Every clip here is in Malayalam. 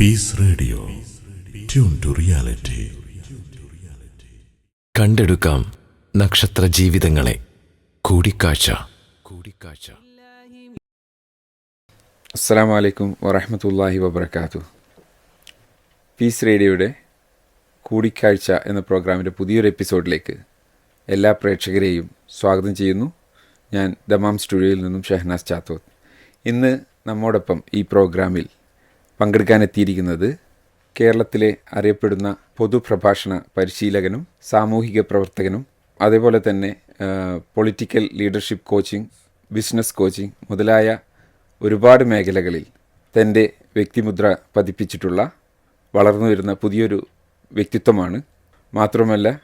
Peace radio tune to reality കണ്ടെടുക്കാം നക്ഷത്ര ജീവിതങ്ങളെ. കൂടിക്കാഴ്ച. കൂടിക്കാഴ്ച. അസ്സാം വലൈക്കും വറഹമത്തല്ലാഹി വബർക്കാത്തു പീസ് റേഡിയോയുടെ കൂടിക്കാഴ്ച എന്ന പ്രോഗ്രാമിന്റെ പുതിയൊരു എപ്പിസോഡിലേക്ക് എല്ലാ പ്രേക്ഷകരെയും സ്വാഗതം ചെയ്യുന്നു. ഞാൻ ദമാം സ്റ്റുഡിയോയിൽ നിന്നും ഷെഹനാസ് ചാത്തോത്ത്. ഇന്ന് നമ്മോടൊപ്പം ഈ പ്രോഗ്രാമിൽ പങ്കെടുക്കാനെത്തിയിരിക്കുന്നത് കേരളത്തിലെ അറിയപ്പെടുന്ന പൊതുപ്രഭാഷണ പരിശീലകനും സാമൂഹിക പ്രവർത്തകനും അതേപോലെ തന്നെ political leadership coaching business coaching മുതലായ ഒരുപാട് മേഖലകളിൽ തന്റെ വ്യക്തിമുദ്ര പതിപ്പിച്ചിട്ടുള്ള വളർന്നു വരുന്ന പുതിയൊരു വ്യക്തിത്വമാണ്. മാത്രമല്ല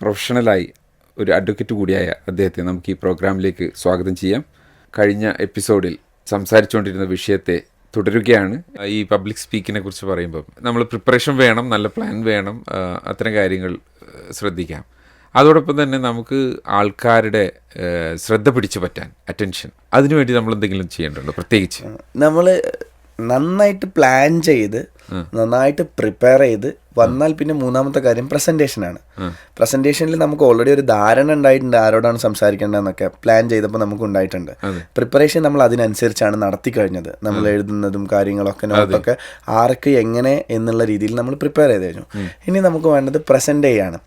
പ്രൊഫഷണലായി ഒരു അഡ്വക്കേറ്റ് കൂടിയായ അദ്ദേഹത്തെ നമുക്ക് ഈ പ്രോഗ്രാമിലേക്ക് സ്വാഗതം ചെയ്യാം. കഴിഞ്ഞ എപ്പിസോഡിൽ സംസാരിച്ചുകൊണ്ടിരുന്ന വിഷയത്തെ തുടരുകയാണ്. ഈ പബ്ലിക് സ്പീക്കിനെ കുറിച്ച് പറയുമ്പോൾ നമ്മൾ പ്രിപ്പറേഷൻ വേണം നല്ല പ്ലാൻ വേണം അത്തരം കാര്യങ്ങൾ ശ്രദ്ധിക്കാം. അതോടൊപ്പം തന്നെ നമുക്ക് ആൾക്കാരുടെ ശ്രദ്ധ പിടിച്ചു പറ്റാൻ അറ്റൻഷൻ അതിനുവേണ്ടി നമ്മൾ എന്തെങ്കിലും ചെയ്യേണ്ടതുണ്ടോ? പ്രത്യേകിച്ച്. നമ്മൾ നന്നായിട്ട് പ്ലാൻ ചെയ്ത് നന്നായിട്ട് പ്രിപ്പയർ ചെയ്ത് വന്നാൽ പിന്നെ മൂന്നാമത്തെ കാര്യം പ്രസന്റേഷനാണ് പ്രസന്റേഷനിൽ നമുക്ക് ഓൾറെഡി ഒരു ധാരണ ഉണ്ടായിട്ടുണ്ട് ആരോടാണ് സംസാരിക്കേണ്ടതെന്നൊക്കെ പ്ലാൻ ചെയ്തപ്പോൾ നമുക്ക് ഉണ്ടായിട്ടുണ്ട്. പ്രിപ്പറേഷൻ നമ്മൾ അതിനനുസരിച്ചാണ് നടത്തി കഴിഞ്ഞത്. നമ്മൾ എഴുതുന്നതും കാര്യങ്ങളൊക്കെ നോട്ടൊക്കെ ആർക്ക് എങ്ങനെ എന്നുള്ള രീതിയിൽ നമ്മൾ പ്രിപ്പയർ ചെയ്ത് കഴിഞ്ഞു. ഇനി നമുക്ക് വേണ്ടത് പ്രസന്റ് ചെയ്യാണ്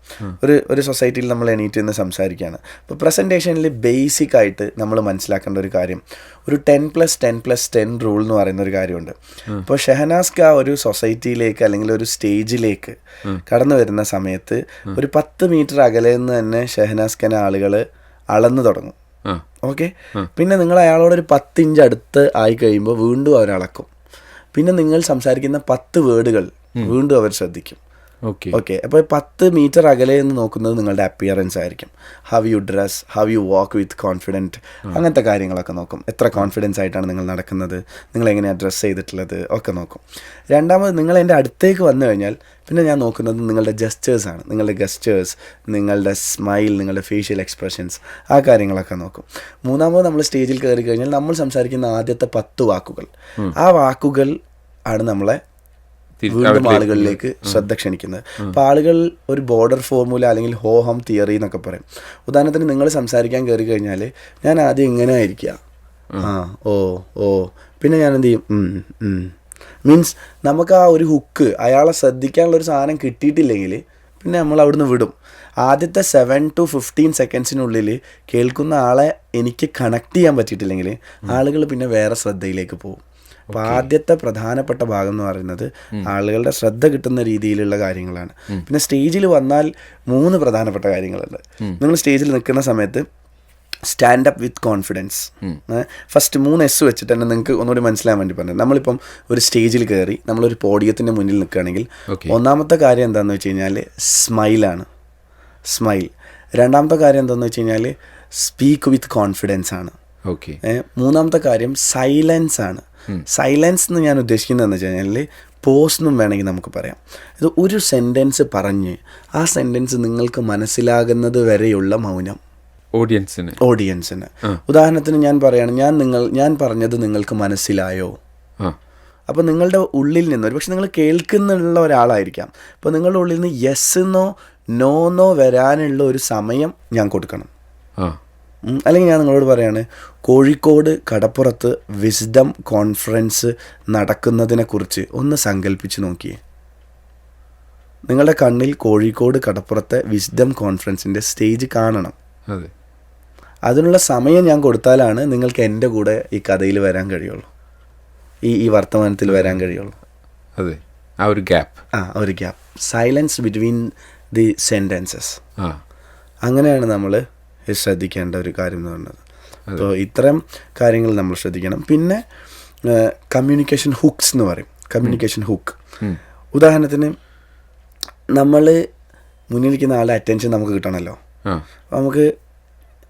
ഒരു ഒരു സൊസൈറ്റിയിൽ നമ്മൾ എണീറ്റ് നിന്ന് സംസാരിക്കുകയാണ്. അപ്പോൾ പ്രസന്റേഷനിൽ ബേസിക് ആയിട്ട് നമ്മൾ മനസ്സിലാക്കേണ്ട ഒരു കാര്യം. ഒരു ten plus ten plus ten rule എന്ന് പറയുന്ന ഒരു കാര്യമുണ്ട് അപ്പോൾ ഷെഹനാസ്ക്ക് ആ ഒരു സൊസൈറ്റിയിലേക്ക് അല്ലെങ്കിൽ ഒരു സ്റ്റേജിലേക്ക് കടന്നു വരുന്ന സമയത്ത് ഒരു പത്ത് മീറ്റർ അകലെ നിന്ന് തന്നെ ഷെഹനാസ്കനെ ആളുകൾ അളന്നു തുടങ്ങും. ഓക്കെ? പിന്നെ നിങ്ങൾ അയാളോട് ഒരു പത്ത് ഇഞ്ച് അടുത്ത് ആയി കഴിയുമ്പോൾ വീണ്ടും അവർ അളക്കും പിന്നെ നിങ്ങൾ സംസാരിക്കുന്ന പത്ത് വേർഡുകൾ വീണ്ടും അവർ ശ്രദ്ധിക്കും. ഓക്കെ ഓക്കെ അപ്പോൾ പത്ത് മീറ്റർ അകലെ എന്ന് നോക്കുന്നത് നിങ്ങളുടെ അപ്പിയറൻസ് ആയിരിക്കും. How you dress how you walk with confident അങ്ങനത്തെ കാര്യങ്ങളൊക്കെ നോക്കും. എത്ര കോൺഫിഡൻസ് ആയിട്ടാണ് നിങ്ങൾ നടക്കുന്നത് നിങ്ങൾ എങ്ങനെയാണ് ഡ്രസ്സ് ചെയ്തിട്ടുള്ളത് ഒക്കെ നോക്കും. രണ്ടാമത് നിങ്ങൾ എന്റെ അടുത്തേക്ക് വന്നു കഴിഞ്ഞാൽ പിന്നെ ഞാൻ നോക്കുന്നത് നിങ്ങളുടെ ജസ്റ്റേഴ്സ് ആണ്. നിങ്ങളുടെ ഗസ്റ്റേഴ്സ് നിങ്ങളുടെ സ്മൈൽ നിങ്ങളുടെ ഫേഷ്യൽ എക്സ്പ്രഷൻസ് ആ കാര്യങ്ങളൊക്കെ നോക്കും. മൂന്നാമത് നമ്മൾ സ്റ്റേജിൽ കയറി കഴിഞ്ഞാൽ നമ്മൾ സംസാരിക്കുന്ന ആദ്യത്തെ പത്ത് വാക്കുകൾ. ആ വാക്കുകൾ ആണ് നമ്മളെ വീണ്ടും ആളുകളിലേക്ക് ശ്രദ്ധ ക്ഷണിക്കുന്നത്. അപ്പോൾ ആളുകൾ ഒരു ബോർഡർ ഫോർമുല അല്ലെങ്കിൽ ഹോ ഹം തിയറി എന്നൊക്കെ പറയും. ഉദാഹരണത്തിന് നിങ്ങൾ സംസാരിക്കാൻ കയറി കഴിഞ്ഞാൽ ഞാൻ ആദ്യം ഇങ്ങനെ ആയിരിക്കുക ആ ഓ ഓ. പിന്നെ ഞാൻ എന്ത് ചെയ്യും? മീൻസ് നമുക്ക് ആ ഒരു ഹുക്ക് അയാളെ ശ്രദ്ധിക്കാനുള്ള ഒരു സാധനം കിട്ടിയിട്ടില്ലെങ്കിൽ പിന്നെ നമ്മൾ അവിടുന്ന് വിടും. ആദ്യത്തെ സെവൻ ടു ഫിഫ്റ്റീൻ സെക്കൻഡ്സിനുള്ളിൽ കേൾക്കുന്ന ആളെ എനിക്ക് കണക്ട് ചെയ്യാൻ പറ്റിയിട്ടില്ലെങ്കിൽ ആളുകൾ പിന്നെ വേറെ ശ്രദ്ധയിലേക്ക് പോകും. അപ്പോൾ ആദ്യത്തെ പ്രധാനപ്പെട്ട ഭാഗം എന്ന് പറയുന്നത് ആളുകളുടെ ശ്രദ്ധ കിട്ടുന്ന രീതിയിലുള്ള കാര്യങ്ങളാണ്. പിന്നെ സ്റ്റേജിൽ വന്നാൽ മൂന്ന് പ്രധാനപ്പെട്ട കാര്യങ്ങളുണ്ട്. നിങ്ങൾ സ്റ്റേജിൽ നിൽക്കുന്ന സമയത്ത് stand up with confidence first മൂന്ന് എസ് വെച്ചിട്ട് തന്നെ നിങ്ങൾക്ക് ഒന്നുകൂടി മനസ്സിലാൻ വേണ്ടി പറഞ്ഞത് നമ്മളിപ്പം ഒരു സ്റ്റേജിൽ കയറി നമ്മളൊരു പോഡിയത്തിന്റെ മുന്നിൽ നിൽക്കുകയാണെങ്കിൽ ഒന്നാമത്തെ കാര്യം എന്താണെന്ന് വെച്ച് കഴിഞ്ഞാൽ സ്മൈലാണ് സ്മൈൽ രണ്ടാമത്തെ കാര്യം എന്താണെന്ന് വെച്ച് കഴിഞ്ഞാൽ സ്പീക്ക് വിത്ത് കോൺഫിഡൻസ് ആണ്. ഓക്കെ മൂന്നാമത്തെ കാര്യം സൈലൻസ് ആണ്. സൈലൻസ് എന്ന് ഞാൻ ഉദ്ദേശിക്കുന്നത് എന്ന് വെച്ച് കഴിഞ്ഞാൽ പോസ് എന്നും വേണമെങ്കിൽ നമുക്ക് പറയാം. ഇത് ഒരു സെന്റൻസ് പറഞ്ഞ് ആ സെന്റൻസ് നിങ്ങൾക്ക് മനസ്സിലാകുന്നത് വരെയുള്ള മൗനം. ഓഡിയൻസിന് ഓഡിയൻസിന് ഉദാഹരണത്തിന് ഞാൻ പറയാണ് ഞാൻ നിങ്ങൾ ഞാൻ പറഞ്ഞത് നിങ്ങൾക്ക് മനസ്സിലായോ? അപ്പോൾ നിങ്ങളുടെ ഉള്ളിൽ നിന്ന് ഒരുപക്ഷെ നിങ്ങൾ കേൾക്കുന്നുള്ള ഒരാളായിരിക്കാം. അപ്പോൾ നിങ്ങളുടെ ഉള്ളിൽ നിന്ന് യെസ് എന്നോ നോ എന്നോ വരാനുള്ള ഒരു സമയം ഞാൻ കൊടുക്കണം. അല്ലെങ്കിൽ ഞാൻ നിങ്ങളോട് പറയാണ് കോഴിക്കോട് കടപ്പുറത്ത് വിസ്ഡം കോൺഫറൻസ് നടക്കുന്നതിനെക്കുറിച്ച് ഒന്ന് സങ്കല്പിച്ച് നോക്കിയേ. നിങ്ങളുടെ കണ്ണിൽ കോഴിക്കോട് കടപ്പുറത്തെ വിസ്ഡം കോൺഫറൻസിന്റെ സ്റ്റേജ് കാണണം. അതെ. അതിനുള്ള സമയം ഞാൻ കൊടുത്താലാണ് നിങ്ങൾക്ക് എന്റെ കൂടെ ഈ കഥയിൽ വരാൻ കഴിയുള്ളൂ. ഈ ഈ വർത്തമാനത്തിൽ വരാൻ കഴിയുള്ളൂ. അതെ. ആ ഒരു ഗ്യാപ്പ്. ആ ഒരു gap. Silence between the sentences ആ. അങ്ങനെയാണ് നമ്മൾ ശ്രദ്ധിക്കേണ്ട ഒരു കാര്യം എന്ന് പറയുന്നത് അപ്പോൾ ഇത്തരം കാര്യങ്ങൾ നമ്മൾ ശ്രദ്ധിക്കണം. പിന്നെ കമ്മ്യൂണിക്കേഷൻ ഹുക്സ് എന്ന് പറയും. കമ്മ്യൂണിക്കേഷൻ ഹുക്ക് ഉദാഹരണത്തിന് നമ്മൾ മുന്നിലിരിക്കുന്ന ആളുടെ അറ്റൻഷൻ നമുക്ക് കിട്ടണമല്ലോ. അപ്പോൾ നമുക്ക്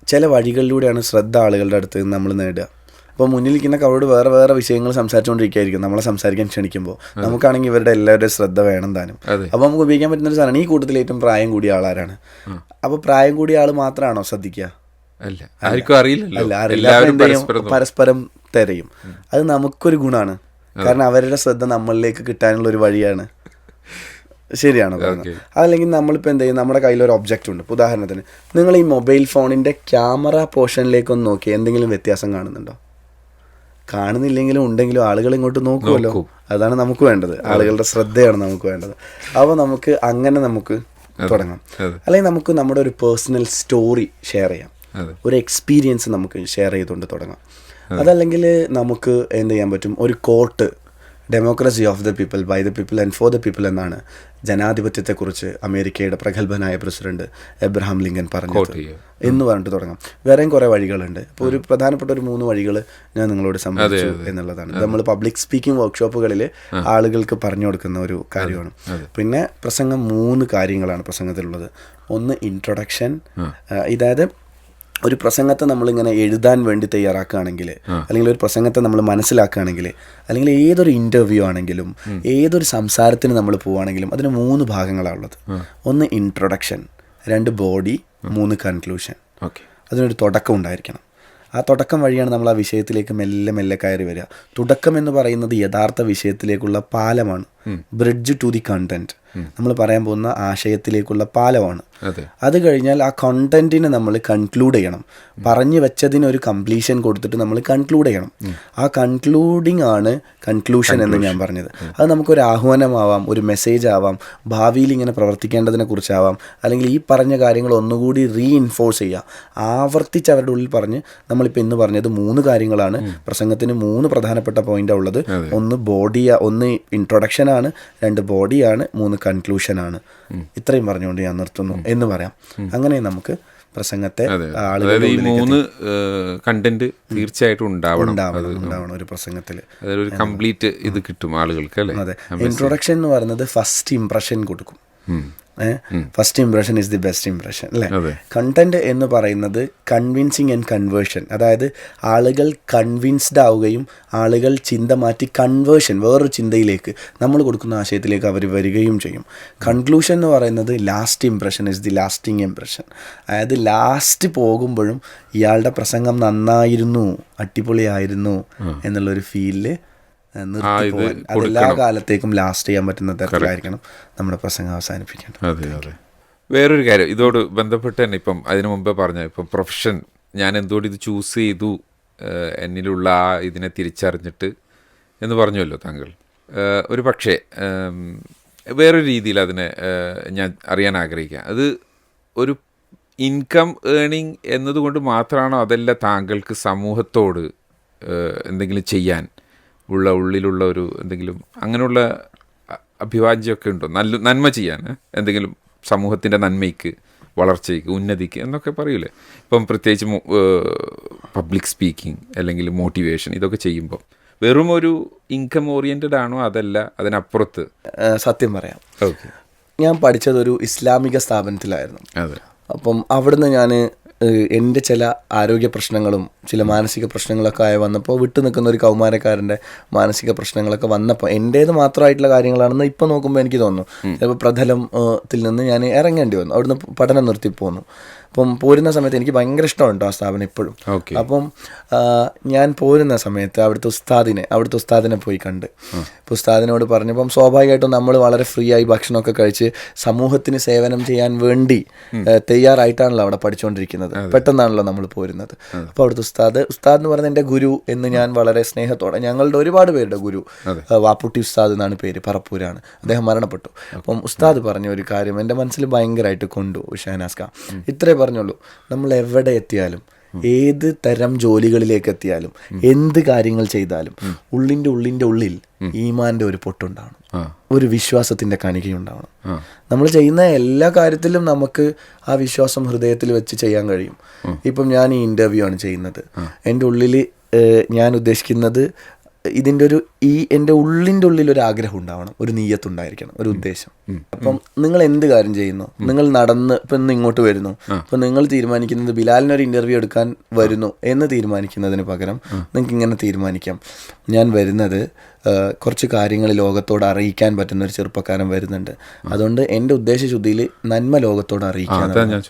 ചില വഴികളിലൂടെയാണ് ശ്രദ്ധ ആളുകളുടെ അടുത്ത് നമ്മൾ നേടുക. അപ്പോൾ മുന്നിലിരിക്കുന്ന അവരോട് വേറെ വേറെ വിഷയങ്ങൾ സംസാരിച്ചുകൊണ്ടിരിക്കുകയായിരിക്കും. നമ്മളെ സംസാരിക്കാൻ ക്ഷണിക്കുമ്പോൾ നമുക്കാണെങ്കിൽ ഇവരുടെ എല്ലാവരുടെയും ശ്രദ്ധ വേണം താനും. അപ്പോൾ നമുക്ക് ഉപയോഗിക്കാൻ പറ്റുന്ന ഒരു സാധനമാണ് ഈ കൂട്ടത്തിൽ ഏറ്റവും പ്രായം കൂടിയ ആളാരാണ്? അപ്പോൾ പ്രായം കൂടിയ ആൾ മാത്രമാണോ ശ്രദ്ധിക്കുക? അല്ല. ആർക്കും അറിയില്ല? പരസ്പരം തിരയും. അത് നമുക്കൊരു ഗുണമാണ് കാരണം അവരുടെ ശ്രദ്ധ നമ്മളിലേക്ക് കിട്ടാനുള്ള ഒരു വഴിയാണ്. ശരിയാണോ? അതല്ലെങ്കിൽ നമ്മളിപ്പോൾ എന്ത് ചെയ്യും? നമ്മുടെ കയ്യിൽ ഒരു ഒബ്ജക്റ്റ് ഉണ്ട്. ഉദാഹരണത്തിന് നിങ്ങൾ ഈ മൊബൈൽ ഫോണിന്റെ ക്യാമറ പോർഷനിലേക്ക് ഒന്ന് നോക്കി എന്തെങ്കിലും വ്യത്യാസം കാണുന്നുണ്ടോ? കാണുന്നില്ലെങ്കിലും ഉണ്ടെങ്കിലും ആളുകൾ ഇങ്ങോട്ട് നോക്കുമല്ലോ. അതാണ് നമുക്ക് വേണ്ടത്. ആളുകളുടെ ശ്രദ്ധയാണ് നമുക്ക് വേണ്ടത്. അപ്പോൾ നമുക്ക് അങ്ങനെ നമുക്ക് തുടങ്ങാം. അല്ലെങ്കിൽ നമുക്ക് നമ്മുടെ ഒരു പേഴ്സണൽ സ്റ്റോറി ഷെയർ ചെയ്യാം. ഒരു എക്സ്പീരിയൻസ് നമുക്ക് ഷെയർ ചെയ്തുകൊണ്ട് തുടങ്ങാം. അതല്ലെങ്കിൽ നമുക്ക് എന്ത് ചെയ്യാൻ പറ്റും? ഒരു quote democracy of the people by the people and for the people എന്നാണ് ജനാധിപത്യത്തെക്കുറിച്ച് അമേരിക്കയുടെ പ്രഗത്ഭനായ പ്രസിഡന്റ് എബ്രഹാം ലിങ്കൻ പറഞ്ഞത്. ചെയ്യുക. എന്ന് പറഞ്ഞിട്ട് തുടങ്ങാം. വേറെയും കുറേ വഴികളുണ്ട്. അപ്പോൾ ഒരു പ്രധാനപ്പെട്ട ഒരു മൂന്ന് വഴികൾ ഞാൻ നിങ്ങളോട് സംബന്ധിച്ചു എന്നുള്ളതാണ്. നമ്മൾ പബ്ലിക് സ്പീക്കിംഗ് വർക്ക്ഷോപ്പുകളിൽ ആളുകൾക്ക് പറഞ്ഞു കൊടുക്കുന്ന ഒരു കാര്യമാണ്. പിന്നെ പ്രസംഗം മൂന്ന് കാര്യങ്ങളാണ് പ്രസംഗത്തിലുള്ളത്. ഒന്ന് ഇൻട്രൊഡക്ഷൻ ഇതായത് ഒരു പ്രസംഗത്തെ നമ്മളിങ്ങനെ എഴുതാൻ വേണ്ടി തയ്യാറാക്കുകയാണെങ്കിൽ അല്ലെങ്കിൽ ഒരു പ്രസംഗത്തെ നമ്മൾ മനസ്സിലാക്കുകയാണെങ്കിൽ അല്ലെങ്കിൽ ഏതൊരു ഇന്റർവ്യൂ ആണെങ്കിലും ഏതൊരു സംസാരത്തിന് നമ്മൾ പോവുകയാണെങ്കിലും അതിന് മൂന്ന് ഭാഗങ്ങളാണുള്ളത് ഒന്ന് ഇൻട്രൊഡക്ഷൻ രണ്ട് ബോഡി മൂന്ന് കൺക്ലൂഷൻ ഓക്കെ. അതിനൊരു തുടക്കം ഉണ്ടായിരിക്കണം. ആ തുടക്കം വഴിയാണ് നമ്മൾ ആ വിഷയത്തിലേക്ക് മെല്ലെ മെല്ലെ കയറി വരിക. തുടക്കം എന്ന് പറയുന്നത് യഥാർത്ഥ വിഷയത്തിലേക്കുള്ള പാലമാണ്. ബ്രിഡ്ജ് ടു ദി കണ്ടന്റ് നമ്മൾ പറയാൻ പോകുന്ന ആശയത്തിലേക്കുള്ള പാലമാണ്. അതെ. കഴിഞ്ഞാൽ ആ കണ്ടന്റിനെ നമ്മൾ കൺക്ലൂഡ് ചെയ്യണം. പറഞ്ഞു വെച്ചതിന് ഒരു കംപ്ലീഷൻ കൊടുത്തിട്ട് നമ്മൾ കൺക്ലൂഡ് ചെയ്യണം. ആ കൺക്ലൂഡിങ് ആണ് കൺക്ലൂഷൻ എന്ന് ഞാൻ പറഞ്ഞത്. അത് നമുക്കൊരു ആഹ്വാനമാവാം ഒരു മെസ്സേജ് ആവാം ഭാവിയിൽ ഇങ്ങനെ പ്രവർത്തിക്കേണ്ടതിനെ കുറിച്ചാവാം അല്ലെങ്കിൽ ഈ പറഞ്ഞ കാര്യങ്ങൾ ഒന്നുകൂടി റീഇൻഫോഴ്സ് ചെയ്യുക ആവർത്തിച്ച് അവരുടെ ഉള്ളിൽ പറഞ്ഞ് നമ്മളിപ്പോൾ ഇന്ന് പറഞ്ഞത് മൂന്ന് കാര്യങ്ങളാണ്. പ്രസംഗത്തിന് മൂന്ന് പ്രധാനപ്പെട്ട പോയിന്റാണ് ഉള്ളത്. ഒന്ന് ബോഡി ഒന്ന് ഇൻട്രൊഡക്ഷൻ ആണ് രണ്ട് ബോഡിയാണ് മൂന്ന് കൺക്ലൂഷൻ ആണ്. ഇത്രയും പറഞ്ഞുകൊണ്ട് ഞാൻ നിർത്തുന്നു. എന്ന് പറയാം. അങ്ങനെ നമുക്ക് പ്രസംഗത്തെ അതായത് ഈ മൂന്ന് കണ്ടന്റ് തീർച്ചയായിട്ടും ഉണ്ടാവണം. ഉണ്ടാവണം ഒരു പ്രസംഗത്തിൽ. ഒരു കംപ്ലീറ്റ് ഇത് കിട്ടും ആളുകൾക്ക് അല്ലേ? അതെ. ഇൻട്രൊഡക്ഷൻ എന്ന് പറയുന്നത് ഫസ്റ്റ് ഇംപ്രഷൻ കൊടുക്കും. First impression is the best impression അല്ലേ? കണ്ടന്റ് എന്ന് പറയുന്നത് കൺവിൻസിങ് ആൻഡ് കൺവേർഷൻ അതായത് ആളുകൾ കൺവിൻസ്ഡ് ആവുകയും ആളുകൾ ചിന്ത മാറ്റി കൺവേർഷൻ വേറൊരു ചിന്തയിലേക്ക് നമ്മൾ കൊടുക്കുന്ന ആശയത്തിലേക്ക് അവർ വരികയും ചെയ്യും. കൺക്ലൂഷൻ എന്ന് പറയുന്നത് last impression is the lasting impression അതായത് ലാസ്റ്റ് പോകുമ്പോഴും ഇയാളുടെ പ്രസംഗം നന്നായിരുന്നു അടിപൊളിയായിരുന്നു എന്നുള്ളൊരു ഫീലിൽ നിർത്തി പോകാൻ എല്ലാ കാലത്തേക്കും ലാസ്റ്റ് ചെയ്യാൻ പറ്റുന്ന തരത്തിലായിരിക്കണം നമ്മുടെ പ്രസംഗം അവസാനിപ്പിക്കേണ്ടത്. അതെ അതെ. വേറൊരു കാര്യം ഇതോട് ബന്ധപ്പെട്ട് തന്നെ ഇപ്പം അതിനു മുമ്പേ പറഞ്ഞ ഇപ്പം പ്രൊഫഷൻ ഞാൻ എന്തുകൊണ്ട് ഇത് ചൂസ് ചെയ്തു എന്നിലുള്ള ആ ഇതിനെ തിരിച്ചറിഞ്ഞിട്ട് എന്ന് പറഞ്ഞുവല്ലോ താങ്കൾ. ഒരു പക്ഷേ വേറൊരു രീതിയിൽ അതിനെ ഞാൻ അറിയാൻ ആഗ്രഹിക്കാം. അത് ഒരു ഇൻകം ഏണിങ് എന്നതുകൊണ്ട് മാത്രമാണോ അതല്ല താങ്കൾക്ക് സമൂഹത്തോട് എന്തെങ്കിലും ചെയ്യാൻ ഉള്ള ഉള്ളിലുള്ള ഒരു എന്തെങ്കിലും അങ്ങനെയുള്ള അഭിവാജ്യമൊക്കെ ഉണ്ടോ? നല്ല നന്മ ചെയ്യാൻ? എന്തെങ്കിലും സമൂഹത്തിന്റെ നന്മയ്ക്ക് വളർച്ചയ്ക്ക് ഉന്നതിക്ക് എന്നൊക്കെ പറയൂലേ? ഇപ്പം പ്രത്യേകിച്ച് പബ്ലിക് സ്പീക്കിംഗ് അല്ലെങ്കിൽ മോട്ടിവേഷൻ ഇതൊക്കെ ചെയ്യുമ്പോൾ വെറും ഒരു ഇൻകം ഓറിയന്റഡ് ആണോ അതല്ല അതിനപ്പുറത്ത്? സത്യം പറയാം. ഓക്കെ. ഞാൻ പഠിച്ചത് ഒരു ഇസ്ലാമിക സ്ഥാപനത്തിലായിരുന്നു. അതെ. അപ്പം അവിടുന്ന് ഞാൻ എന്റെ ചില ആരോഗ്യ പ്രശ്നങ്ങളും ചില മാനസിക പ്രശ്നങ്ങളൊക്കെ ആയി വന്നപ്പോൾ വിട്ടു നിൽക്കുന്ന ഒരു കൗമാരക്കാരന്റെ മാനസിക പ്രശ്നങ്ങളൊക്കെ വന്നപ്പോൾ എന്റേത് മാത്രമായിട്ടുള്ള കാര്യങ്ങളാണെന്ന് ഇപ്പം നോക്കുമ്പോൾ എനിക്ക് തോന്നുന്നു. ചിലപ്പോൾ പ്രതലത്തിൽ നിന്ന് ഞാൻ ഇറങ്ങേണ്ടി വന്നു. അവിടുന്ന് പഠനം നിർത്തി പോന്നു. അപ്പം പോരുന്ന സമയത്ത് എനിക്ക് ഭയങ്കര ഇഷ്ടമുണ്ട് ആ സ്ഥാപനം ഇപ്പോഴും. അപ്പം ഞാൻ പോരുന്ന സമയത്ത് അവിടുത്തെ ഉസ്താദിനെ അവിടുത്തെ ഉസ്താദിനെ പോയി കണ്ട്. അപ്പോൾ ഉസ്താദിനോട് പറഞ്ഞപ്പം സ്വാഭാവികമായിട്ടും നമ്മൾ വളരെ ഫ്രീ ആയി ഭക്ഷണമൊക്കെ കഴിച്ച് സമൂഹത്തിന് സേവനം ചെയ്യാൻ വേണ്ടി തയ്യാറായിട്ടാണല്ലോ അവിടെ പഠിച്ചുകൊണ്ടിരിക്കുന്നത് പെട്ടെന്നാണല്ലോ നമ്മൾ പോരുന്നത്. അപ്പോൾ അവിടുത്തെ ഉസ്താദ് ഉസ്താദ് എന്ന് പറയുന്നത് എന്റെ ഗുരു എന്ന് ഞാൻ വളരെ സ്നേഹത്തോടെ ഞങ്ങളുടെ ഒരുപാട് പേരുടെ ഗുരു വാപ്പുട്ടി ഉസ്താദ് എന്നാണ് പേര് പറപ്പൂരാണ്. അദ്ദേഹം മരണപ്പെട്ടു. അപ്പം ഉസ്താദ് പറഞ്ഞ ഒരു കാര്യം എന്റെ മനസ്സിൽ ഭയങ്കരമായിട്ട് കൊണ്ടു ഷഹനാസ്ക ഇത്രേ പറഞ്ഞുള്ളൂ. നമ്മൾ എവിടെ എത്തിയാലും ഏത് തരം ജോലികളിലേക്ക് എത്തിയാലും എന്ത് കാര്യങ്ങൾ ചെയ്താലും ഉള്ളിന്റെ ഉള്ളിന്റെ ഉള്ളിൽ ഈമാന്റെ ഒരു പൊട്ടുണ്ടാവണം. ഒരു വിശ്വാസത്തിന്റെ കണികയുണ്ടാവണം. നമ്മൾ ചെയ്യുന്ന എല്ലാ കാര്യത്തിലും നമുക്ക് ആ വിശ്വാസം ഹൃദയത്തിൽ വെച്ച് ചെയ്യാൻ കഴിയും. ഇപ്പം ഞാൻ ഈ ഇന്റർവ്യൂ ആണ് ചെയ്യുന്നത്. എന്റെ ഉള്ളിൽ ഞാൻ ഉദ്ദേശിക്കുന്നത് ഇതിന്റെ ഒരു ഈ എന്റെ ഉള്ളിന്റെ ഉള്ളിൽ ഒരു ആഗ്രഹം ഉണ്ടാവണം ഒരു നീയത്തുണ്ടായിരിക്കണം ഒരു ഉദ്ദേശം. അപ്പം നിങ്ങൾ എന്ത് കാര്യം ചെയ്യുന്നു? നിങ്ങൾ നടന്ന് ഇപ്പം ഇന്ന് ഇങ്ങോട്ട് വരുന്നു. അപ്പം നിങ്ങൾ തീരുമാനിക്കുന്നത് ബിലാലിന് ഒരു ഇന്റർവ്യൂ എടുക്കാൻ വരുന്നു എന്ന് തീരുമാനിക്കുന്നതിന് പകരം നിങ്ങൾക്ക് ഇങ്ങനെ തീരുമാനിക്കാം. ഞാൻ വരുന്നത് കുറച്ച് കാര്യങ്ങൾ ലോകത്തോട് അറിയിക്കാൻ പറ്റുന്ന ഒരു ചെറുപ്പക്കാരൻ വരുന്നുണ്ട്. അതുകൊണ്ട് എന്റെ ഉദ്ദേശശുദ്ധിയിൽ നന്മ ലോകത്തോട് അറിയിക്കാൻ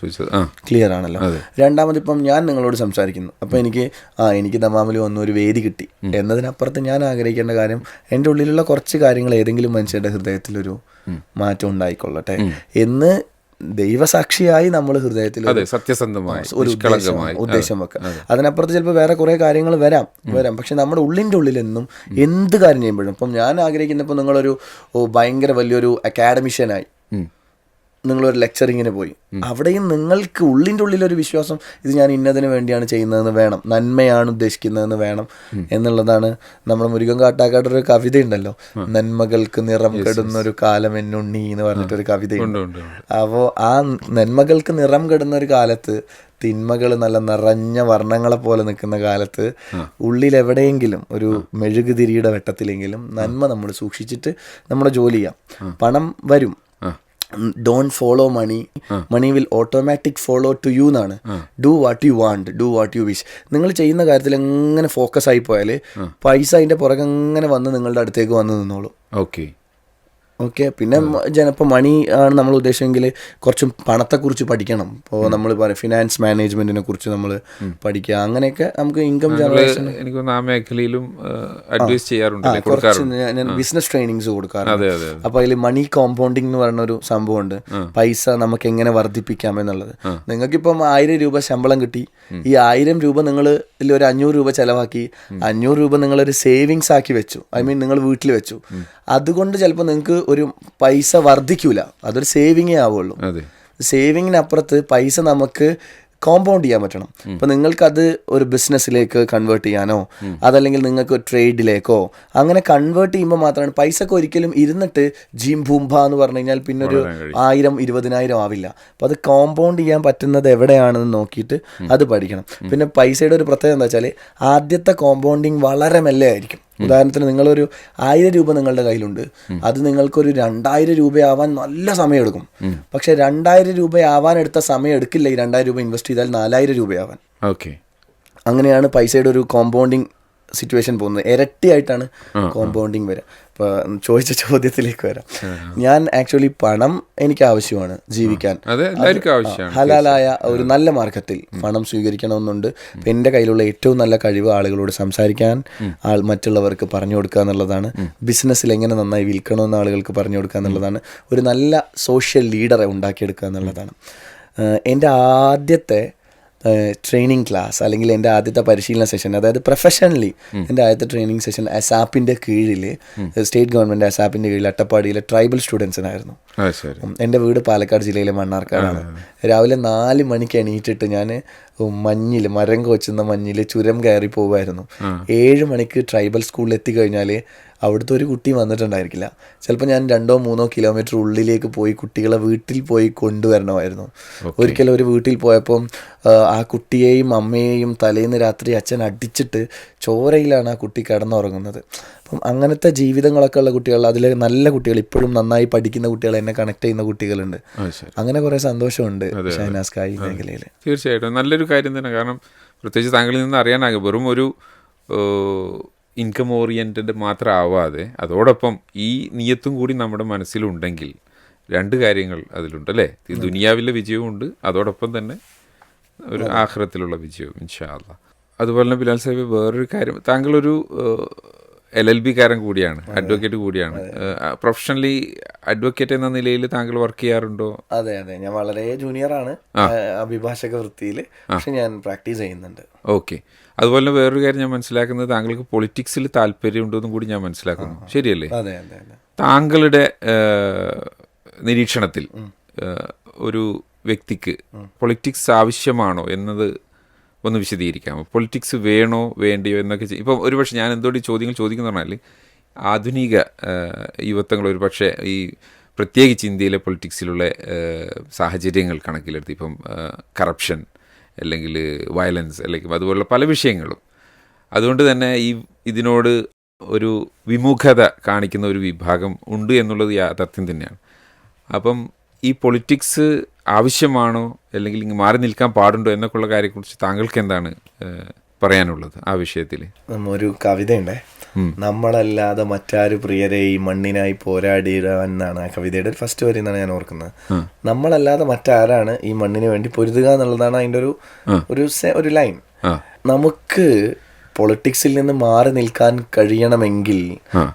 ക്ലിയർ ആണല്ലോ. രണ്ടാമത് ഇപ്പം ഞാൻ നിങ്ങളോട് സംസാരിക്കുന്നു. അപ്പം എനിക്ക് ആ എനിക്ക് ദമാമിൽ വന്ന ഒരു വേദി കിട്ടി. എന്നതിനപ്പുറത്ത് ഞാൻ ആഗ്രഹിക്കേണ്ട കാര്യം എന്റെ ഉള്ളിലുള്ള കുറച്ച് കാര്യങ്ങൾ ഏതെങ്കിലും മനുഷ്യരുടെ ഹൃദയത്തിലൊരു മാറ്റം ഉണ്ടായിക്കൊള്ളട്ടെ എന്ന് ദൈവസാക്ഷിയായി നമ്മൾ ഹൃദയത്തിൽ സത്യസന്ധമായി ഒരു ഉദ്ദേശം വെക്കുക ഉദ്ദേശം അതിനപ്പുറത്ത് ചിലപ്പോൾ വേറെ കുറേ കാര്യങ്ങൾ വരാം വരാം. പക്ഷെ നമ്മുടെ ഉള്ളിന്റെ ഉള്ളിൽ എന്നും എന്ത് കാര്യം ചെയ്യുമ്പോഴും ഇപ്പം ഞാൻ ആഗ്രഹിക്കുന്നപ്പോൾ നിങ്ങളൊരു ഭയങ്കര വലിയൊരു അക്കാഡമിഷ്യനായി നിങ്ങളൊരു ലെക്ചറിങ്ങിന് പോയി. അവിടെയും നിങ്ങൾക്ക് ഉള്ളിന്റെ ഉള്ളിലൊരു വിശ്വാസം ഇത് ഞാൻ ഇന്നതിന് വേണ്ടിയാണ് ചെയ്യുന്നതെന്ന് വേണം. നന്മയാണ് ഉദ്ദേശിക്കുന്നതെന്ന് വേണം എന്നുള്ളതാണ് നമ്മുടെ മുരുകൻ കാട്ടാക്കാട് ഒരു കവിത ഉണ്ടല്ലോ നന്മകൾക്ക് നിറം കെടുന്ന ഒരു കാലം എന്നുണ്ണി എന്ന് പറഞ്ഞിട്ടൊരു കവിതയുണ്ട്. അപ്പോൾ ആ നന്മകൾക്ക് നിറം കെടുന്ന ഒരു കാലത്ത് തിന്മകൾ നല്ല നിറഞ്ഞ വർണങ്ങളെ പോലെ നിൽക്കുന്ന കാലത്ത് ഉള്ളിൽ എവിടെയെങ്കിലും ഒരു മെഴുകുതിരിയുടെ വെട്ടത്തിലെങ്കിലും നന്മ നമ്മൾ സൂക്ഷിച്ചിട്ട് നമ്മുടെ ജോലി ചെയ്യാം. പണം വരും. Don't follow money money will automatic follow to you എന്നാണ്. Do what you want do what you wish നിങ്ങൾ ചെയ്യുന്ന കാര്യത്തിൽ എങ്ങനെ ഫോക്കസ് ആയി പോയാൽ പൈസ അതിന്റെ പുറകെ എങ്ങനെ വന്ന് നിങ്ങളുടെ അടുത്തേക്ക് വന്ന് നിന്നോളൂ. ഓക്കെ ഓക്കെ പിന്നെ ചിലപ്പോൾ മണി ആണ് നമ്മൾ ഉദ്ദേശമെങ്കിൽ കുറച്ചും പണത്തെക്കുറിച്ച് പഠിക്കണം. ഇപ്പോൾ നമ്മൾ പറയും ഫിനാൻസ് മാനേജ്മെന്റിനെ കുറിച്ച് നമ്മൾ പഠിക്കുക അങ്ങനെയൊക്കെ നമുക്ക് ഇൻകം ജനറേഷൻ എനിക്ക് ആ മേഖലയിലും അഡ്വൈസ് ചെയ്യാറുണ്ട് കുറച്ച് ഞാൻ- ബിസിനസ് ട്രെയിനിങ്സ് കൊടുക്കാറുണ്ട്. അതെ അതെ അപ്പൊ അതിൽ മണി കോമ്പൗണ്ടിങ് എന്ന് പറയുന്ന ഒരു സംഭവമുണ്ട്. പൈസ നമുക്ക് എങ്ങനെ വർദ്ധിപ്പിക്കാം എന്നുള്ളത്. നിങ്ങൾക്കിപ്പം ആയിരം രൂപ ശമ്പളം കിട്ടി. ഈ ആയിരം രൂപ നിങ്ങൾ ഒരു അഞ്ഞൂറ് രൂപ ചിലവാക്കി അഞ്ഞൂറ് രൂപ നിങ്ങളൊരു സേവിങ്സ് ആക്കി വെച്ചു. ഐ മീൻ നിങ്ങൾ വീട്ടിൽ വെച്ചു. അതുകൊണ്ട് ചിലപ്പോൾ നിങ്ങൾക്ക് ഒരു പൈസ വർദ്ധിക്കൂല. അതൊരു സേവിങ്ങേ ആവുള്ളൂ. സേവിങ്ങിനപ്പുറത്ത് പൈസ നമുക്ക് കോമ്പൗണ്ട് ചെയ്യാൻ പറ്റണം. ഇപ്പൊ നിങ്ങൾക്കത് ഒരു ബിസിനസ്സിലേക്ക് കൺവേർട്ട് ചെയ്യാനോ അതല്ലെങ്കിൽ നിങ്ങൾക്ക് ഒരു ട്രേഡിലേക്കോ അങ്ങനെ കൺവേർട്ട് ചെയ്യുമ്പോൾ മാത്രമാണ് പൈസക്ക് ഒരിക്കലും ഇരുന്നിട്ട് ജീം ഭൂംഭ എന്ന് പറഞ്ഞു കഴിഞ്ഞാൽ പിന്നെ ഒരു ആയിരം ഇരുപതിനായിരം ആവില്ല. അപ്പൊ അത് കോമ്പൗണ്ട് ചെയ്യാൻ പറ്റുന്നത് എവിടെയാണെന്ന് നോക്കിയിട്ട് അത് പഠിക്കണം. പിന്നെ പൈസയുടെ ഒരു പ്രത്യേകത എന്താ വെച്ചാൽ ആദ്യത്തെ കോമ്പൗണ്ടിങ് വളരെ മെല്ലെ ആയിരിക്കും. ഉദാഹരണത്തിന് നിങ്ങളൊരു ആയിരം രൂപ നിങ്ങളുടെ കയ്യിലുണ്ട്. അത് നിങ്ങൾക്കൊരു രണ്ടായിരം രൂപയാവാൻ നല്ല സമയമെടുക്കും. പക്ഷെ രണ്ടായിരം രൂപയാവാൻ എടുത്ത സമയം എടുക്കില്ല ഈ രണ്ടായിരം രൂപ ഇൻവെസ്റ്റ് ചെയ്താൽ നാലായിരം രൂപയാവാൻ. ഓക്കെ. അങ്ങനെയാണ് പൈസയുടെ ഒരു കോമ്പൗണ്ടിങ് സിറ്റുവേഷൻ പോകുന്നത്. ഇരട്ടിയായിട്ടാണ് കോമ്പൗണ്ടിങ് വരിക. ഇപ്പോൾ ചോദിച്ച ചോദ്യത്തിലേക്ക് വരാം. ഞാൻ ആക്ച്വലി പണം എനിക്ക് ആവശ്യമാണ്. ജീവിക്കാൻ ഹലാലായ ഒരു നല്ല മാർഗത്തിൽ പണം സ്വീകരിക്കണമെന്നുണ്ട്. എന്റെ കയ്യിലുള്ള ഏറ്റവും നല്ല കഴിവ് ആളുകളോട് സംസാരിക്കാൻ ആൾ മറ്റുള്ളവർക്ക് പറഞ്ഞു കൊടുക്കുക എന്നുള്ളതാണ്. ബിസിനസ്സിൽ എങ്ങനെ നന്നായി വിൽക്കണമെന്ന് ആളുകൾക്ക് പറഞ്ഞു കൊടുക്കുക എന്നുള്ളതാണ്. ഒരു നല്ല സോഷ്യൽ ലീഡറെ ഉണ്ടാക്കിയെടുക്കുക എന്നുള്ളതാണ്. എന്റെ ആദ്യത്തെ ട്രെയിനിങ് ക്ലാസ് അല്ലെങ്കിൽ എന്റെ ആദ്യത്തെ പരിശീലന സെഷൻ അതായത് പ്രൊഫഷണലി എന്റെ ആദ്യത്തെ ട്രെയിനിങ് സെഷൻ അസാപ്പിന്റെ കീഴിൽ സ്റ്റേറ്റ് ഗവൺമെന്റ് അസാപ്പിന്റെ കീഴിൽ അട്ടപ്പാടിയിലെ ട്രൈബൽ സ്റ്റുഡൻസിനായിരുന്നു എന്റെ വീട് പാലക്കാട് ജില്ലയിലെ മണ്ണാർക്കാടാണ്. രാവിലെ നാല് മണിക്ക് എണീറ്റിട്ട് ഞാൻ മഞ്ഞിൽ മരം കൊച്ചുന്ന മഞ്ഞിൽ ചുരം കയറി പോകുമായിരുന്നു ഏഴ് മണിക്ക് ട്രൈബൽ സ്കൂളിൽ എത്തിക്കഴിഞ്ഞാൽ അവിടുത്തെ ഒരു കുട്ടി വന്നിട്ടുണ്ടായിരിക്കില്ല. ചിലപ്പോൾ ഞാൻ രണ്ടോ മൂന്നോ കിലോമീറ്റർ ഉള്ളിലേക്ക് പോയി കുട്ടികളെ വീട്ടിൽ പോയി കൊണ്ടുവരണമായിരുന്നു. ഒരിക്കലും ഒരു വീട്ടിൽ പോയപ്പം ആ, കുട്ടിയെയും അമ്മയെയും തലേന്ന് രാത്രി അച്ഛൻ അടിച്ചിട്ട് ചോരയിലാണ് ആ കുട്ടി കിടന്നുറങ്ങുന്നത്. അപ്പം അങ്ങനത്തെ ജീവിതങ്ങളൊക്കെ ഉള്ള കുട്ടികൾ അതിലെ നല്ല കുട്ടികൾ ഇപ്പോഴും നന്നായി പഠിക്കുന്ന കുട്ടികൾ എന്നെ കണക്ട് ചെയ്യുന്ന കുട്ടികളുണ്ട്. അങ്ങനെ കുറേ സന്തോഷമുണ്ട് ഷൈനാസ് കായി മേഖലയിൽ തീർച്ചയായിട്ടും. നല്ലൊരു കാര്യം തന്നെ. കാരണം പ്രത്യേകിച്ച് താങ്കളിൽ നിന്ന് അറിയാനാകും. വെറും ഒരു ഇൻകം ഓറിയന്റഡ് മാത്രം ആവാതെ അതോടൊപ്പം ഈ നിയത്തും കൂടി നമ്മുടെ മനസ്സിലുണ്ടെങ്കിൽ രണ്ട് കാര്യങ്ങൾ അതിലുണ്ട് അല്ലേ? ഈ ദുനിയാവിലെ വിജയവും ഉണ്ട് അതോടൊപ്പം തന്നെ ഒരു ആഹ്റത്തിലുള്ള വിജയവും ഇൻഷാല്ല അതുപോലെ തന്നെ ബിലാൽ സാഹിബ് വേറൊരു കാര്യം താങ്കളൊരു എൽ എൽ ബി കാരൻ കൂടിയാണ് അഡ്വക്കേറ്റ് കൂടിയാണ്. പ്രൊഫഷണലി അഡ്വക്കേറ്റ് എന്ന നിലയിൽ താങ്കൾ വർക്ക് ചെയ്യാറുണ്ടോ? അതെ അതെ. ഞാൻ വളരെ ജൂനിയർ ആണ് അഭിഭാഷക വൃത്തിയിൽ പക്ഷെ ഞാൻ പ്രാക്ടീസ് ചെയ്യുന്നുണ്ട്. ഓക്കെ അതുപോലെ തന്നെ വേറൊരു കാര്യം ഞാൻ മനസ്സിലാക്കുന്നത് താങ്കൾക്ക് പൊളിറ്റിക്സിൽ താല്പര്യമുണ്ടെന്നും കൂടി ഞാൻ മനസ്സിലാക്കുന്നു. ശരിയല്ലേ? അതെ അതെ താങ്കളുടെ നിരീക്ഷണത്തിൽ ഒരു വ്യക്തിക്ക് പൊളിറ്റിക്സ് ആവശ്യമാണോ എന്നത് ഒന്ന് വിശദീകരിക്കാമോ പൊളിറ്റിക്സ് വേണോ വേണ്ടിയോ എന്നൊക്കെ ഇപ്പം ഒരുപക്ഷെ ഞാൻ എന്തുകൊണ്ട് ഈ ചോദ്യങ്ങൾ ചോദിക്കുന്ന പറഞ്ഞാൽ ആധുനിക യുവത്വങ്ങൾ ഒരുപക്ഷെ ഈ പ്രത്യേകിച്ച് ഇന്ത്യയിലെ പൊളിറ്റിക്സിലുള്ള സാഹചര്യങ്ങൾ കണക്കിലെടുത്ത് ഇപ്പം കറപ്ഷൻ അല്ലെങ്കിൽ വയലൻസ് അല്ലെങ്കിൽ അതുപോലുള്ള പല വിഷയങ്ങളും. അതുകൊണ്ട് തന്നെ ഈ ഇതിനോട് ഒരു വിമുഖത കാണിക്കുന്ന ഒരു വിഭാഗം ഉണ്ട് എന്നുള്ളത് യാഥാർത്ഥ്യം തന്നെയാണ്. അപ്പം ഈ പൊളിറ്റിക്സ് ആവശ്യമാണോ അല്ലെങ്കിൽ ഇങ്ങ് മാറി നിൽക്കാൻ പാടുണ്ടോ എന്നൊക്കെയുള്ള കാര്യത്തെക്കുറിച്ച് താങ്കൾക്ക് എന്താണ് പറയാനുള്ളത് ആ വിഷയത്തിൽ ഒരു കവിതയുണ്ടേ. നമ്മളല്ലാതെ മറ്റാര് പ്രിയരെ ഈ മണ്ണിനായി പോരാടിയിടാൻ എന്നാണ് ആ കവിതയുടെ ഫസ്റ്റ് വരി എന്നാണ് ഞാൻ ഓർക്കുന്നത്. നമ്മളല്ലാതെ മറ്റാരാണ് ഈ മണ്ണിന് വേണ്ടി പൊരുതുക എന്നുള്ളതാണ് അതിന്റെ ഒരു ഒരു ഒരു ലൈൻ. നമുക്ക് പൊളിറ്റിക്സിൽ നിന്ന് മാറി നിൽക്കാൻ കഴിയണമെങ്കിൽ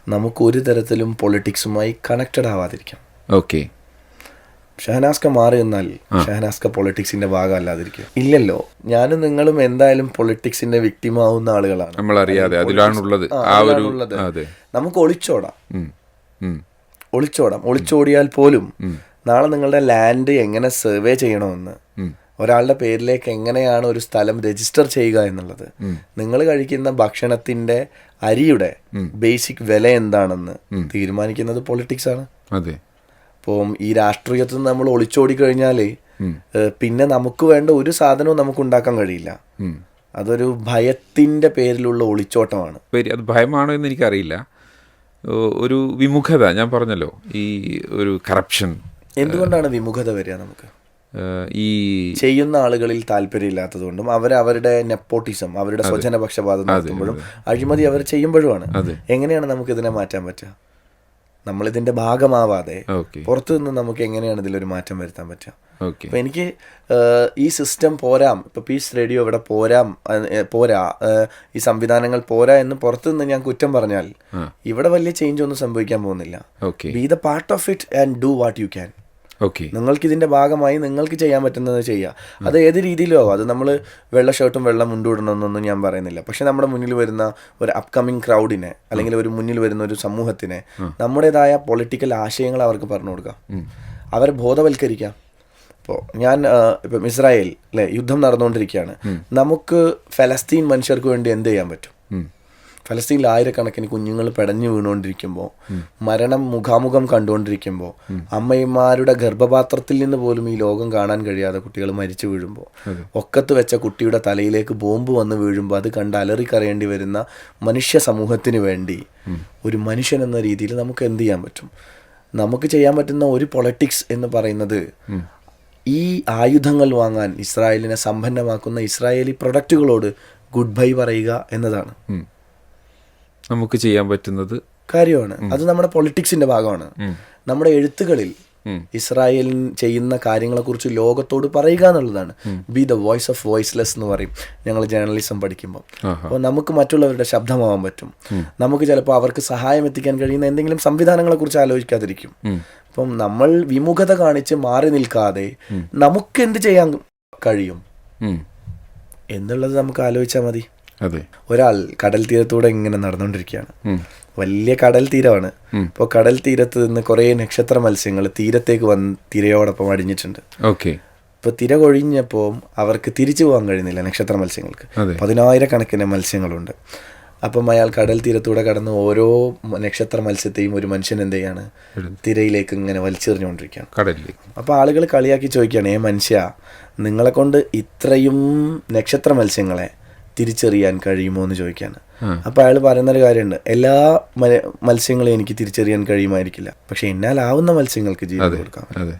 നമുക്ക് ഒരു തരത്തിലും പൊളിറ്റിക്സുമായി കണക്റ്റഡ് ആവാതിരിക്കാം. ഓക്കെ. ഷഹനാസ്ക മാറി എന്നാൽ ഷഹനാസ്ക പൊളിറ്റിക്സിന്റെ ഭാഗമല്ലാതിരിക്കും ഇല്ലല്ലോ. ഞാനും നിങ്ങളും എന്തായാലും പൊളിറ്റിക്സിന്റെ വിക്ടിമാവുന്ന ആളുകളാണ്. നമ്മൾ അറിയാതെ അതിലാണുള്ളത് നമുക്ക് ഒളിച്ചോടാം. ഒളിച്ചോടാം. ഒളിച്ചോടിയാൽ പോലും നാളെ നിങ്ങളുടെ ലാൻഡ് എങ്ങനെ സർവേ ചെയ്യണമെന്ന് ഒരാളുടെ പേരിലേക്ക് എങ്ങനെയാണ് ഒരു സ്ഥലം രജിസ്റ്റർ ചെയ്യുക എന്നുള്ളത് നിങ്ങൾ കഴിക്കുന്ന ഭക്ഷണത്തിന്റെ അരിയുടെ ബേസിക് വില എന്താണെന്ന് തീരുമാനിക്കുന്നത് പൊളിറ്റിക്സ് ആണ്. അതെ. അപ്പം ഈ രാഷ്ട്രീയത്തിൽ നിന്ന് നമ്മൾ ഒളിച്ചോടി കഴിഞ്ഞാൽ പിന്നെ നമുക്ക് വേണ്ട ഒരു സാധനവും നമുക്ക് ഉണ്ടാക്കാൻ കഴിയില്ല. അതൊരു ഭയത്തിന്റെ പേരിലുള്ള ഒളിച്ചോട്ടമാണ്. അത് ഭയമാണോ എന്ന് എനിക്കറിയില്ല. ഒരു വിമുഖത ഞാൻ പറഞ്ഞല്ലോ ഈ ഒരു കറപ്ഷൻ എന്തുകൊണ്ടാണ് വിമുഖത വരിക നമുക്ക്? ഈ ചെയ്യുന്ന ആളുകളിൽ താല്പര്യമില്ലാത്തതുകൊണ്ടും അവർ അവരുടെ നെപ്പോട്ടിസം അവരുടെ സ്വജനപക്ഷപാതം നടത്തുമ്പോഴും അഴിമതി അവർ ചെയ്യുമ്പോഴുമാണ്. എങ്ങനെയാണ് നമുക്ക് ഇതിനെ മാറ്റാൻ പറ്റുക? നമ്മളിതിന്റെ ഭാഗമാവാതെ പുറത്തു നിന്ന് നമുക്ക് എങ്ങനെയാണ് ഇതിലൊരു മാറ്റം വരുത്താൻ പറ്റുക? അപ്പൊ എനിക്ക് ഈ സിസ്റ്റം പോരാം. ഇപ്പൊ പീസ് റേഡിയോ ഇവിടെ പോരാം. പോരാ. ഈ സംവിധാനങ്ങൾ പോരാ എന്ന് പുറത്തു നിന്ന് ഞാൻ കുറ്റം പറഞ്ഞാൽ ഇവിടെ വലിയ ചേഞ്ച് ഒന്നും സംഭവിക്കാൻ പോകുന്നില്ല. Be the part of it and do what you can okay. നിങ്ങൾക്ക് ഇതിന്റെ ഭാഗമായി നിങ്ങൾക്ക് ചെയ്യാൻ പറ്റുന്നത് ചെയ്യുക അത് ഏത് രീതിയിലോ അത് നമ്മൾ വെള്ള ഷർട്ടും വെള്ള മുണ്ടും ഇടണമെന്നൊന്നും ഞാൻ പറയുന്നില്ല. പക്ഷെ നമ്മുടെ മുന്നിൽ വരുന്ന ഒരു അപ്കമിങ് ക്രൗഡിനെ അല്ലെങ്കിൽ ഒരു മുന്നിൽ വരുന്ന ഒരു സമൂഹത്തിനെ നമ്മുടേതായ പൊളിറ്റിക്കൽ ആശയങ്ങൾ അവർക്ക് പറഞ്ഞു കൊടുക്കാം. അവരെ ബോധവൽക്കരിക്കാം. ഇപ്പോൾ ഞാൻ ഇപ്പം ഇസ്രായേൽ അല്ലെ യുദ്ധം നടന്നുകൊണ്ടിരിക്കുകയാണ്. നമുക്ക് ഫലസ്തീൻ മനുഷ്യർക്ക് വേണ്ടി എന്ത് ചെയ്യാൻ പറ്റും? ഫലസ്തീനിൽ ആയിരക്കണക്കിന് കുഞ്ഞുങ്ങൾ പെടഞ്ഞു വീണുകൊണ്ടിരിക്കുമ്പോൾ മരണം മുഖാമുഖം കണ്ടുകൊണ്ടിരിക്കുമ്പോൾ അമ്മയിമാരുടെ ഗർഭപാത്രത്തിൽ നിന്ന് പോലും ഈ ലോകം കാണാൻ കഴിയാതെ കുട്ടികൾ മരിച്ചു വീഴുമ്പോൾ ഒക്കത്ത് വെച്ച കുട്ടിയുടെ തലയിലേക്ക് ബോംബ് വന്ന് വീഴുമ്പോൾ അത് കണ്ട് അലറിക്കറിയേണ്ടി വരുന്ന മനുഷ്യ സമൂഹത്തിന് വേണ്ടി ഒരു മനുഷ്യൻ എന്ന രീതിയിൽ നമുക്ക് എന്ത് ചെയ്യാൻ പറ്റും? നമുക്ക് ചെയ്യാൻ പറ്റുന്ന ഒരു പൊളിറ്റിക്സ് എന്ന് പറയുന്നത് ഈ ആയുധങ്ങൾ വാങ്ങാൻ ഇസ്രായേലിനെ സമ്പന്നമാക്കുന്ന ഇസ്രായേലി പ്രൊഡക്റ്റുകളോട് ഗുഡ് ബൈ പറയുക എന്നതാണ്. നമുക്ക് ചെയ്യാൻ പറ്റുന്നത്. കാര്യമാണ്. അത് നമ്മുടെ പൊളിറ്റിക്സിന്റെ ഭാഗമാണ്. നമ്മുടെ എഴുത്തുകളിൽ ഇസ്രായേൽ ചെയ്യുന്ന കാര്യങ്ങളെ കുറിച്ച് ലോകത്തോട് പറയുക എന്നുള്ളതാണ്. Be the voice of voiceless എന്ന് പറയും. ഞങ്ങൾ ജേർണലിസം പഠിക്കുമ്പോൾ അപ്പോൾ നമുക്ക് മറ്റുള്ളവരുടെ ശബ്ദമാവാൻ പറ്റും. നമുക്ക് ചിലപ്പോൾ അവർക്ക് സഹായം എത്തിക്കാൻ കഴിയുന്ന എന്തെങ്കിലും സംവിധാനങ്ങളെ കുറിച്ച് ആലോചിക്കാതിരിക്കും അപ്പം നമ്മൾ വിമുഖത കാണിച്ച് മാറി നിൽക്കാതെ നമുക്ക് എന്ത് ചെയ്യാൻ കഴിയും? എന്നുള്ളത് നമുക്ക് ആലോചിച്ചാൽ മതി. അതെ. ഒരാൾ കടൽ തീരത്തൂടെ ഇങ്ങനെ നടന്നുകൊണ്ടിരിക്കുകയാണ് വലിയ കടൽ തീരമാണ്. ഇപ്പോൾ കടൽ തീരത്ത് നിന്ന് കുറേ നക്ഷത്ര മത്സ്യങ്ങൾ തീരത്തേക്ക് വന്ന് തിരയോടൊപ്പം അടിഞ്ഞിട്ടുണ്ട്. ഓക്കെ. ഇപ്പോൾ തിര കൊഴിഞ്ഞപ്പോൾ അവർക്ക് തിരിച്ചു പോകാൻ കഴിയുന്നില്ല നക്ഷത്ര മത്സ്യങ്ങൾക്ക്. പതിനായിരക്കണക്കിന് മത്സ്യങ്ങളുണ്ട്. അപ്പം അയാൾ കടൽ തീരത്തൂടെ കടന്ന് ഓരോ നക്ഷത്ര മത്സ്യത്തെയും ഒരു മനുഷ്യൻ എന്ത് ചെയ്യാണ്? തിരയിലേക്ക് ഇങ്ങനെ വലിച്ചെറിഞ്ഞുകൊണ്ടിരിക്കുകയാണ്. കടലിലേക്ക്. അപ്പോൾ ആളുകൾ കളിയാക്കി ചോദിക്കുകയാണ് ഏ മനുഷ്യ നിങ്ങളെ കൊണ്ട് ഇത്രയും നക്ഷത്ര മത്സ്യങ്ങളെ തിരിച്ചറിയാൻ കഴിയുമോ എന്ന് ചോദിക്കാണ്. അപ്പോൾ അയാൾ പറയുന്നൊരു കാര്യമുണ്ട്. എല്ലാ മത്സ്യങ്ങളും എനിക്ക് തിരിച്ചറിയാൻ കഴിയുമായിരിക്കില്ല. പക്ഷെ എന്നാലാവുന്ന മത്സ്യങ്ങൾക്ക് ജീവിതം കൊടുക്കാം. അതെ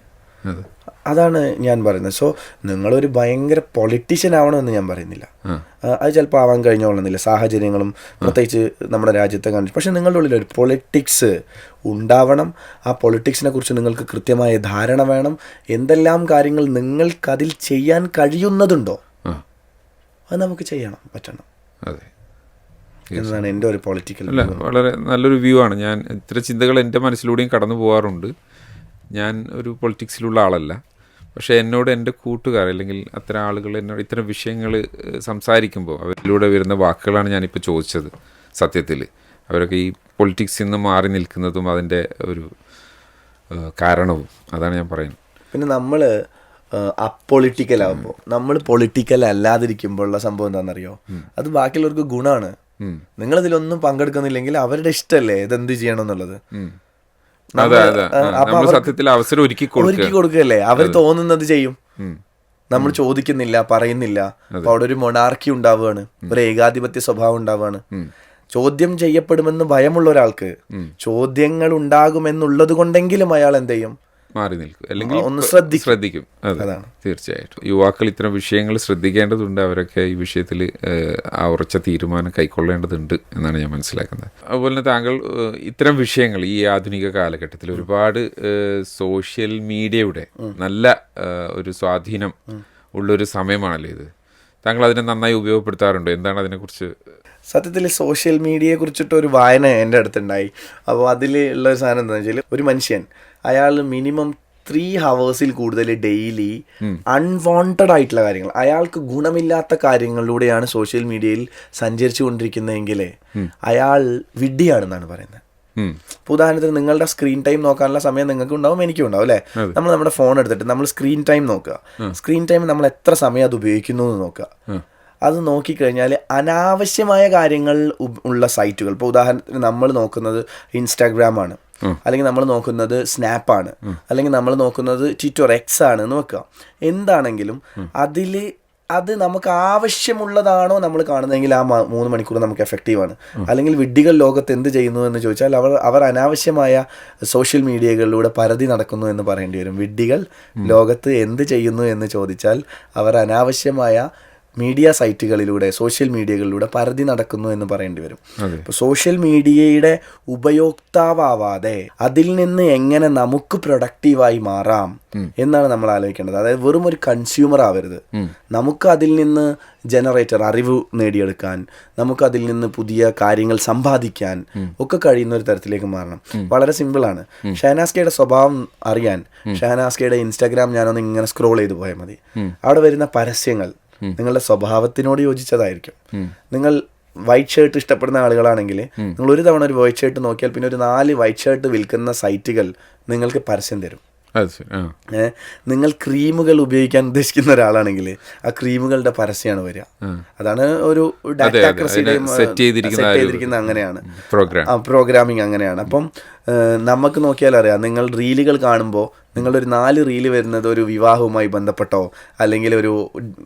അതെ. അതാണ് ഞാൻ പറയുന്നത്. സോ നിങ്ങളൊരു ഭയങ്കര പൊളിറ്റീഷ്യൻ ആവണമെന്ന് ഞാൻ പറയുന്നില്ല. അത് ചിലപ്പോൾ ആവാൻ കഴിഞ്ഞോളന്നില്ല സാഹചര്യങ്ങളും പ്രത്യേകിച്ച് നമ്മുടെ രാജ്യത്തെ കാണിച്ചു പക്ഷെ നിങ്ങളുടെ ഉള്ളിൽ ഒരു പൊളിറ്റിക്സ് ഉണ്ടാവണം. ആ പൊളിറ്റിക്സിനെ കുറിച്ച് നിങ്ങൾക്ക് കൃത്യമായ ധാരണ വേണം. എന്തെല്ലാം കാര്യങ്ങൾ നിങ്ങൾക്കതിൽ ചെയ്യാൻ കഴിയുന്നതുണ്ടോ? അത് നമുക്ക് ചെയ്യണം പറ്റണം. അതെ. എന്നതാണ് എന്റെ ഒരു പൊളിറ്റിക്കൽ അല്ല വളരെ നല്ലൊരു വ്യൂ ആണ്. ഞാൻ ഇത്ര ചിന്തകൾ എന്റെ മനസ്സിലൂടെയും കടന്നു പോകാറുണ്ട് ഞാൻ ഒരു പൊളിറ്റിക്സിലുള്ള ആളല്ല. പക്ഷേ എന്നോട് എന്റെ കൂട്ടുകാർ അല്ലെങ്കിൽ അത്തരം ആളുകൾ എന്നോട് ഇത്തരം വിഷയങ്ങൾ സംസാരിക്കുമ്പോൾ അവരിലൂടെ വരുന്ന വാക്കുകളാണ് ഞാനിപ്പോൾ ചോദിച്ചത് സത്യത്തിൽ. അവരൊക്കെ ഈ പൊളിറ്റിക്സിൽ നിന്ന് മാറി നിൽക്കുന്നതും അതിന്റെ ഒരു കാരണവും. അതാണ് ഞാൻ പറയുന്നത്. പിന്നെ നമ്മൾ അപ്പൊളിറ്റിക്കൽ ആകുമ്പോൾ നമ്മൾ പൊളിറ്റിക്കൽ അല്ലാതിരിക്കുമ്പോഴുള്ള സംഭവം എന്താണെന്നറിയോ? അത് ബാക്കിയുള്ളവർക്ക് ഗുണമാണ് നിങ്ങൾ ഇതിലൊന്നും പങ്കെടുക്കുന്നില്ലെങ്കിൽ അവരുടെ ഇഷ്ടമല്ലേ ഇതെന്ത് ചെയ്യണം എന്നുള്ളത് സത്യത്തിൽ അവസരം ഒരുക്കി ഒരുക്കി കൊടുക്കുകയല്ലേ? അവർ തോന്നുന്നത് ചെയ്യും. നമ്മൾ ചോദിക്കുന്നില്ല പറയുന്നില്ല. അപ്പൊ അവിടെ ഒരു മൊണാർക്കി ഉണ്ടാവുകയാണ്. ഒരു ഏകാധിപത്യ സ്വഭാവം ഉണ്ടാവുകയാണ്. ചോദ്യം ചെയ്യപ്പെടുമെന്ന് ഭയമുള്ള ഒരാൾക്ക് ചോദ്യങ്ങൾ ഉണ്ടാകുമെന്നുള്ളത് കൊണ്ടെങ്കിലും അയാൾ എന്ത് ചെയ്യും? മാറി നിൽക്കും. അല്ലെങ്കിൽ ഒന്ന് ശ്രദ്ധിക്കും. ശ്രദ്ധിക്കും. അതെ അതാണ്. തീർച്ചയായിട്ടും. യുവാക്കൾ ഇത്തരം വിഷയങ്ങൾ ശ്രദ്ധിക്കേണ്ടതുണ്ട്. അവരൊക്കെ ഈ വിഷയത്തിൽ ആ ഉറച്ച തീരുമാനം കൈക്കൊള്ളേണ്ടതുണ്ട് എന്നാണ് ഞാൻ മനസ്സിലാക്കുന്നത്. അതുപോലെ തന്നെ താങ്കൾ ഇത്തരം വിഷയങ്ങൾ ഈ ആധുനിക കാലഘട്ടത്തിൽ ഒരുപാട് സോഷ്യൽ മീഡിയയുടെ നല്ല ഒരു സ്വാധീനം ഉള്ളൊരു സമയമാണല്ലോ ഇത്. താങ്കൾ അതിനെ നന്നായി ഉപയോഗപ്പെടുത്താറുണ്ടോ? എന്താണ് അതിനെക്കുറിച്ച് സത്യത്തിൽ സോഷ്യൽ മീഡിയയെ കുറിച്ചിട്ട് ഒരു വായന എന്റെ അടുത്തുണ്ടായി. അപ്പോൾ അതിൽ ഉള്ള ഒരു സാധനം എന്താണെന്ന് വെച്ചാൽ ഒരു മനുഷ്യൻ അയാൾ മിനിമം ത്രീ ഹവേഴ്സിൽ കൂടുതൽ ഡെയിലി അൺവാണ്ടഡ് ആയിട്ടുള്ള കാര്യങ്ങൾ. അയാൾക്ക് ഗുണമില്ലാത്ത കാര്യങ്ങളിലൂടെയാണ് സോഷ്യൽ മീഡിയയിൽ സഞ്ചരിച്ചു കൊണ്ടിരിക്കുന്നതെങ്കിൽ അയാൾ വിഡ്ഢിയാണെന്നാണ് പറയുന്നത്. ഇപ്പോൾ ഉദാഹരണത്തിന് നിങ്ങളുടെ സ്ക്രീൻ ടൈം നോക്കാനുള്ള സമയം നിങ്ങൾക്ക് ഉണ്ടാവും എനിക്കും ഉണ്ടാവും അല്ലേ? നമ്മൾ നമ്മുടെ ഫോൺ എടുത്തിട്ട് നമ്മൾ സ്ക്രീൻ ടൈം നോക്കുക. സ്ക്രീൻ ടൈം നമ്മൾ എത്ര സമയം അത് ഉപയോഗിക്കുന്നു എന്ന് നോക്കുക. അത് നോക്കിക്കഴിഞ്ഞാൽ അനാവശ്യമായ കാര്യങ്ങൾ ഉള്ള സൈറ്റുകൾ. ഇപ്പോൾ ഉദാഹരണത്തിന് നമ്മൾ നോക്കുന്നത് ഇൻസ്റ്റാഗ്രാം ആണ് അല്ലെങ്കിൽ നമ്മൾ നോക്കുന്നത് സ്നാപ്പാണ്. അല്ലെങ്കിൽ നമ്മൾ നോക്കുന്നത് ട്വിറ്റർ എക്സ് ആണ് എന്ന് വെക്കുക. എന്താണെങ്കിലും അതിൽ അത് നമുക്ക് ആവശ്യമുള്ളതാണോ നമ്മൾ കാണുന്നതെങ്കിൽ ആ മൂന്ന് മണിക്കൂർ നമുക്ക് എഫക്റ്റീവാണ്. അല്ലെങ്കിൽ വിഡ്ഢികൾ ലോകത്ത് എന്ത് ചെയ്യുന്നു എന്ന് ചോദിച്ചാൽ അവർ അവർ അനാവശ്യമായ സോഷ്യൽ മീഡിയകളിലൂടെ പരതി നടക്കുന്നു എന്ന് പറയേണ്ടി വരും. വിഡ്ഢികൾ ലോകത്ത് എന്ത് ചെയ്യുന്നു എന്ന് ചോദിച്ചാൽ അവർ അനാവശ്യമായ മീഡിയ സൈറ്റുകളിലൂടെ സോഷ്യൽ മീഡിയകളിലൂടെ പരതി നടക്കുന്നു എന്ന് പറയേണ്ടി വരും. ഇപ്പോൾ സോഷ്യൽ മീഡിയയുടെ ഉപയോക്താവാവാതെ അതിൽ നിന്ന് എങ്ങനെ നമുക്ക് പ്രൊഡക്റ്റീവായി മാറാം എന്നാണ് നമ്മൾ ആലോചിക്കേണ്ടത്. അതായത് വെറും ഒരു കൺസ്യൂമർ ആവരുത്. നമുക്ക് അതിൽ നിന്ന് ജനറേറ്റർ അറിവ് നേടിയെടുക്കാൻ നമുക്ക് അതിൽ നിന്ന് പുതിയ കാര്യങ്ങൾ സമ്പാദിക്കാൻ ഒക്കെ കഴിയുന്ന ഒരു തരത്തിലേക്ക് മാറണം. വളരെ സിമ്പിളാണ്. ഷഹനാസ്കയുടെ സ്വഭാവം അറിയാൻ ഷഹനാസ്കയുടെ ഇൻസ്റ്റാഗ്രാം ഞാനൊന്ന് ഇങ്ങനെ സ്ക്രോൾ ചെയ്ത് പോയാൽ മതി. അവിടെ വരുന്ന പരസ്യങ്ങൾ നിങ്ങളുടെ സ്വഭാവത്തിനോട് യോജിച്ചതായിരിക്കും. നിങ്ങൾ വൈറ്റ് ഷർട്ട് ഇഷ്ടപ്പെടുന്ന ആളുകളാണെങ്കിൽ നിങ്ങൾ ഒരു തവണ ഒരു വൈറ്റ് ഷർട്ട് നോക്കിയാൽ പിന്നെ ഒരു നാല് വൈറ്റ് ഷർട്ട് വിൽക്കുന്ന സൈറ്റുകൾ നിങ്ങൾക്ക് പരസ്യം തരും. നിങ്ങൾ ക്രീമുകൾ ഉപയോഗിക്കാൻ ഉദ്ദേശിക്കുന്ന ഒരാളാണെങ്കിൽ ആ ക്രീമുകളുടെ പരസ്യമാണ് വരിക. അതാണ് ഒരു set ചെയ്തിരിക്കുന്ന അങ്ങനെയാണ്. പ്രോഗ്രാമിംഗ് അങ്ങനെയാണ്. അപ്പം നമുക്ക് നോക്കിയാൽ അറിയാം നിങ്ങൾ റീലുകൾ കാണുമ്പോൾ നിങ്ങളൊരു നാല് റീൽ വരുന്നത് ഒരു വിവാഹവുമായി ബന്ധപ്പെട്ടോ അല്ലെങ്കിൽ ഒരു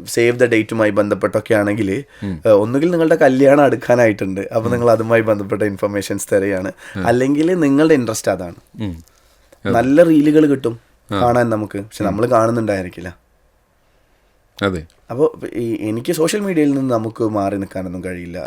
സേവ് ദ ഡേറ്റുമായി ബന്ധപ്പെട്ടൊക്കെ ആണെങ്കിൽ ഒന്നുകിൽ നിങ്ങളുടെ കല്യാണം അടുക്കാനായിട്ടുണ്ട്. അപ്പോൾ നിങ്ങൾ അതുമായി ബന്ധപ്പെട്ട ഇൻഫർമേഷൻസ് തരികയാണ്. അല്ലെങ്കിൽ നിങ്ങളുടെ ഇൻട്രസ്റ്റ് അതാണ്. നല്ല റീലുകൾ കിട്ടും കാണാൻ നമുക്ക്. പക്ഷെ നമ്മൾ കാണുന്നുണ്ടായിരിക്കില്ല. അതെ. അപ്പോൾ എനിക്ക് സോഷ്യൽ മീഡിയയിൽ നിന്ന് നമുക്ക് മാറി നിൽക്കാനൊന്നും കഴിയില്ല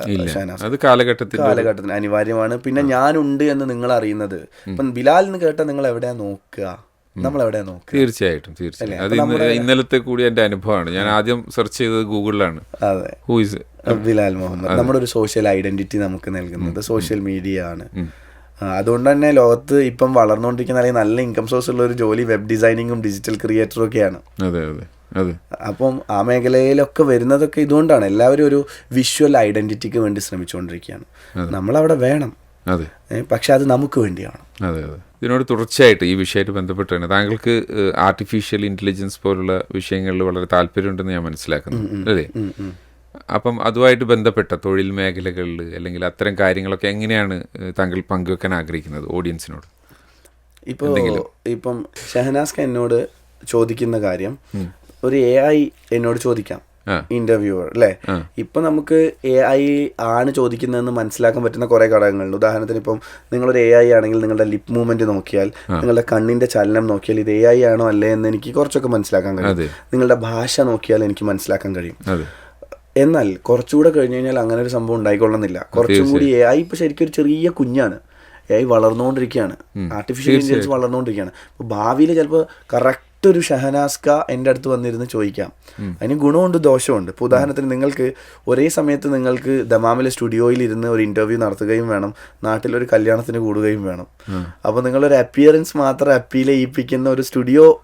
അത് കാലഘട്ടത്തിൽ കാലഘട്ടത്തിന് അനിവാര്യമാണ്. പിന്നെ ഞാനുണ്ട് എന്ന് നിങ്ങൾ അറിയുന്നത്. ഇപ്പം ബിലാൽ എന്ന് കേട്ടാൽ നിങ്ങൾ എവിടെയാ നോക്കുക? നമ്മൾ എവിടെയാ നോക്കുക? തീർച്ചയായിട്ടും തീർച്ചയായും അത് ഇന്നലത്തെ കൂടി എന്റെ അനുഭവമാണ്. ഞാൻ ആദ്യം സെർച്ച് ചെയ്തത് ഗൂഗിളിലാണ്. അതെ. Who is Bilal Muhammad. നമ്മുടെ ഒരു സോഷ്യൽ ഐഡന്റിറ്റി നമുക്ക് നൽകുന്നത് സോഷ്യൽ മീഡിയ ആണ്. അതുകൊണ്ട് തന്നെ ലോകത്ത് ഇപ്പം വളർന്നുകൊണ്ടിരിക്കുന്ന അല്ലെങ്കിൽ നല്ല ഇൻകം സോഴ്സ് ഉള്ള ഒരു ജോലി വെബ് ഡിസൈനിങ്ങും ഡിജിറ്റൽ ക്രിയേറ്ററും ഒക്കെയാണ്. അതെ അതെ അതെ. അപ്പം ആ മേഖലയിലൊക്കെ വരുന്നതൊക്കെ ഇതുകൊണ്ടാണ്. എല്ലാവരും ഒരു വിഷ്വൽ ഐഡന്റിറ്റിക്ക് വേണ്ടി ശ്രമിച്ചുകൊണ്ടിരിക്കുകയാണ്. നമ്മളവിടെ വേണം. അതെ. പക്ഷെ അത് നമുക്ക് വേണ്ടിയാണ് അതെ അതെ. ഇതിനോട് തുടർച്ചയായിട്ട് ഈ വിഷയമായിട്ട് ബന്ധപ്പെട്ടാണ്. താങ്കൾക്ക് ആർട്ടിഫിഷ്യൽ ഇന്റലിജൻസ് പോലുള്ള വിഷയങ്ങളിൽ വളരെ താല്പര്യമുണ്ടെന്ന് ഞാൻ മനസ്സിലാക്കുന്നു. അല്ലേ? അപ്പം അതുമായിട്ട് ബന്ധപ്പെട്ട തൊഴിൽ മേഖലകളിൽ അല്ലെങ്കിൽ അത്തരം കാര്യങ്ങളൊക്കെ എങ്ങനെയാണ് താങ്കൾ പങ്കുവെക്കാൻ ആഗ്രഹിക്കുന്നത് ഓഡിയൻസിനോട് ഇപ്പോൾ ഇപ്പം ഷഹനാസ് എന്നോട് ചോദിക്കുന്ന കാര്യം ഒരു എ ഐ എന്നോട് ചോദിക്കാം. ഇന്റർവ്യൂവർ അല്ലേ ഇപ്പൊ നമുക്ക് എ ഐ ആണ് ചോദിക്കുന്നതെന്ന് മനസ്സിലാക്കാൻ പറ്റുന്ന കുറെ ഘടകങ്ങളുണ്ട്. ഉദാഹരണത്തിന് ഇപ്പം നിങ്ങളൊരു എ ഐ ആണെങ്കിൽ നിങ്ങളുടെ ലിപ് മൂവ്മെന്റ് നോക്കിയാൽ നിങ്ങളുടെ കണ്ണിന്റെ ചലനം നോക്കിയാൽ ഇത് എ ഐ ആണോ അല്ലേ എന്ന് എനിക്ക് കുറച്ചൊക്കെ മനസ്സിലാക്കാൻ കഴിയും. നിങ്ങളുടെ ഭാഷ നോക്കിയാൽ എനിക്ക് മനസ്സിലാക്കാൻ കഴിയും. എന്നാൽ കുറച്ചുകൂടെ കഴിഞ്ഞു കഴിഞ്ഞാൽ അങ്ങനെ ഒരു സംഭവം ഉണ്ടായിക്കൊള്ളുന്നില്ല. കുറച്ചും കൂടി എ ഐ ഇപ്പൊ ശരിക്കും ഒരു ചെറിയ കുഞ്ഞാണ്. എ ഐ വളർന്നുകൊണ്ടിരിക്കുകയാണ്. ആർട്ടിഫിഷ്യൽ ഇന്റലിജൻസ് വളർന്നുകൊണ്ടിരിക്കുകയാണ്. അപ്പോൾ ഭാവിയിൽ ചിലപ്പോൾ കറക്റ്റ് ഒരു ഷഹനാസ്ക എന്റെ അടുത്ത് വന്നിരുന്ന് ചോദിക്കാം. അതിന് ഗുണമുണ്ട് ദോഷമുണ്ട്. ഇപ്പോൾ ഉദാഹരണത്തിന് നിങ്ങൾക്ക് ഒരേ സമയത്ത് നിങ്ങൾക്ക് ദമാമിലെ സ്റ്റുഡിയോയിൽ ഇരുന്ന് ഒരു ഇന്റർവ്യൂ നടത്തുകയും വേണം. നാട്ടിലൊരു കല്യാണത്തിന് കൂടുകയും വേണം. അപ്പോൾ നിങ്ങളൊരു അപ്പിയറൻസ് മാത്രം അപ്പീൽ ചെയ്യിപ്പിക്കുന്ന ഒരു സ്റ്റുഡിയോ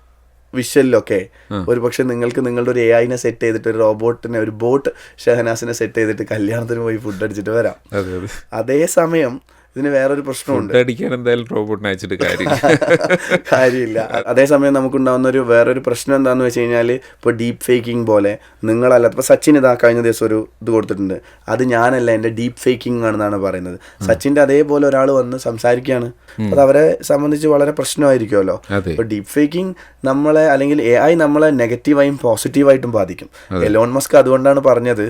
വിഷ്വലിലൊക്കെ. ഒരു പക്ഷെ നിങ്ങൾക്ക് നിങ്ങളുടെ ഒരു എഐനെ ഐനെ സെറ്റ് ചെയ്തിട്ട് ഒരു റോബോട്ടിനെ ഒരു ബോട്ട് ഷഹനാസിനെ സെറ്റ് ചെയ്തിട്ട് കല്യാണത്തിന് പോയി ഫുഡ് അടിച്ചിട്ട് വരാം. അതെ അതെ. അതേസമയം ഇതിന് വേറൊരു പ്രശ്നമുണ്ട്. അടിക്കാൻ എന്തായാലും റോബോട്ടിനെ അയച്ചിട്ട് കാര്യം കാര്യമില്ല. അതേസമയം നമുക്കുണ്ടാകുന്ന ഒരു വേറൊരു പ്രശ്നം എന്താണെന്ന് വെച്ച് കഴിഞ്ഞാൽ ഇപ്പോൾ ഡീപ്പ് ഫേക്കിംഗ് പോലെ നിങ്ങളല്ല ഇപ്പോൾ സച്ചിൻ ഇതാ കഴിഞ്ഞ ദിവസം ഒരു ഇത് കൊടുത്തിട്ടുണ്ട്. അത് ഞാനല്ല എന്റെ ഡീപ്പ് ഫേക്കിംഗ് ആണെന്നാണ് പറയുന്നത്. സച്ചിന്റെ അതേപോലെ ഒരാൾ വന്ന് സംസാരിക്കുകയാണ് അത് അവരെ സംബന്ധിച്ച് വളരെ പ്രശ്നമായിരിക്കുമല്ലോ. അപ്പോൾ ഇപ്പോൾ ഡീപ്പ് ഫേക്കിംഗ് നമ്മളെ അല്ലെങ്കിൽ എ ഐ നമ്മളെ നെഗറ്റീവായും പോസിറ്റീവായിട്ടും ബാധിക്കും. എലോൺ മസ്ക് അതുകൊണ്ടാണ് പറഞ്ഞത്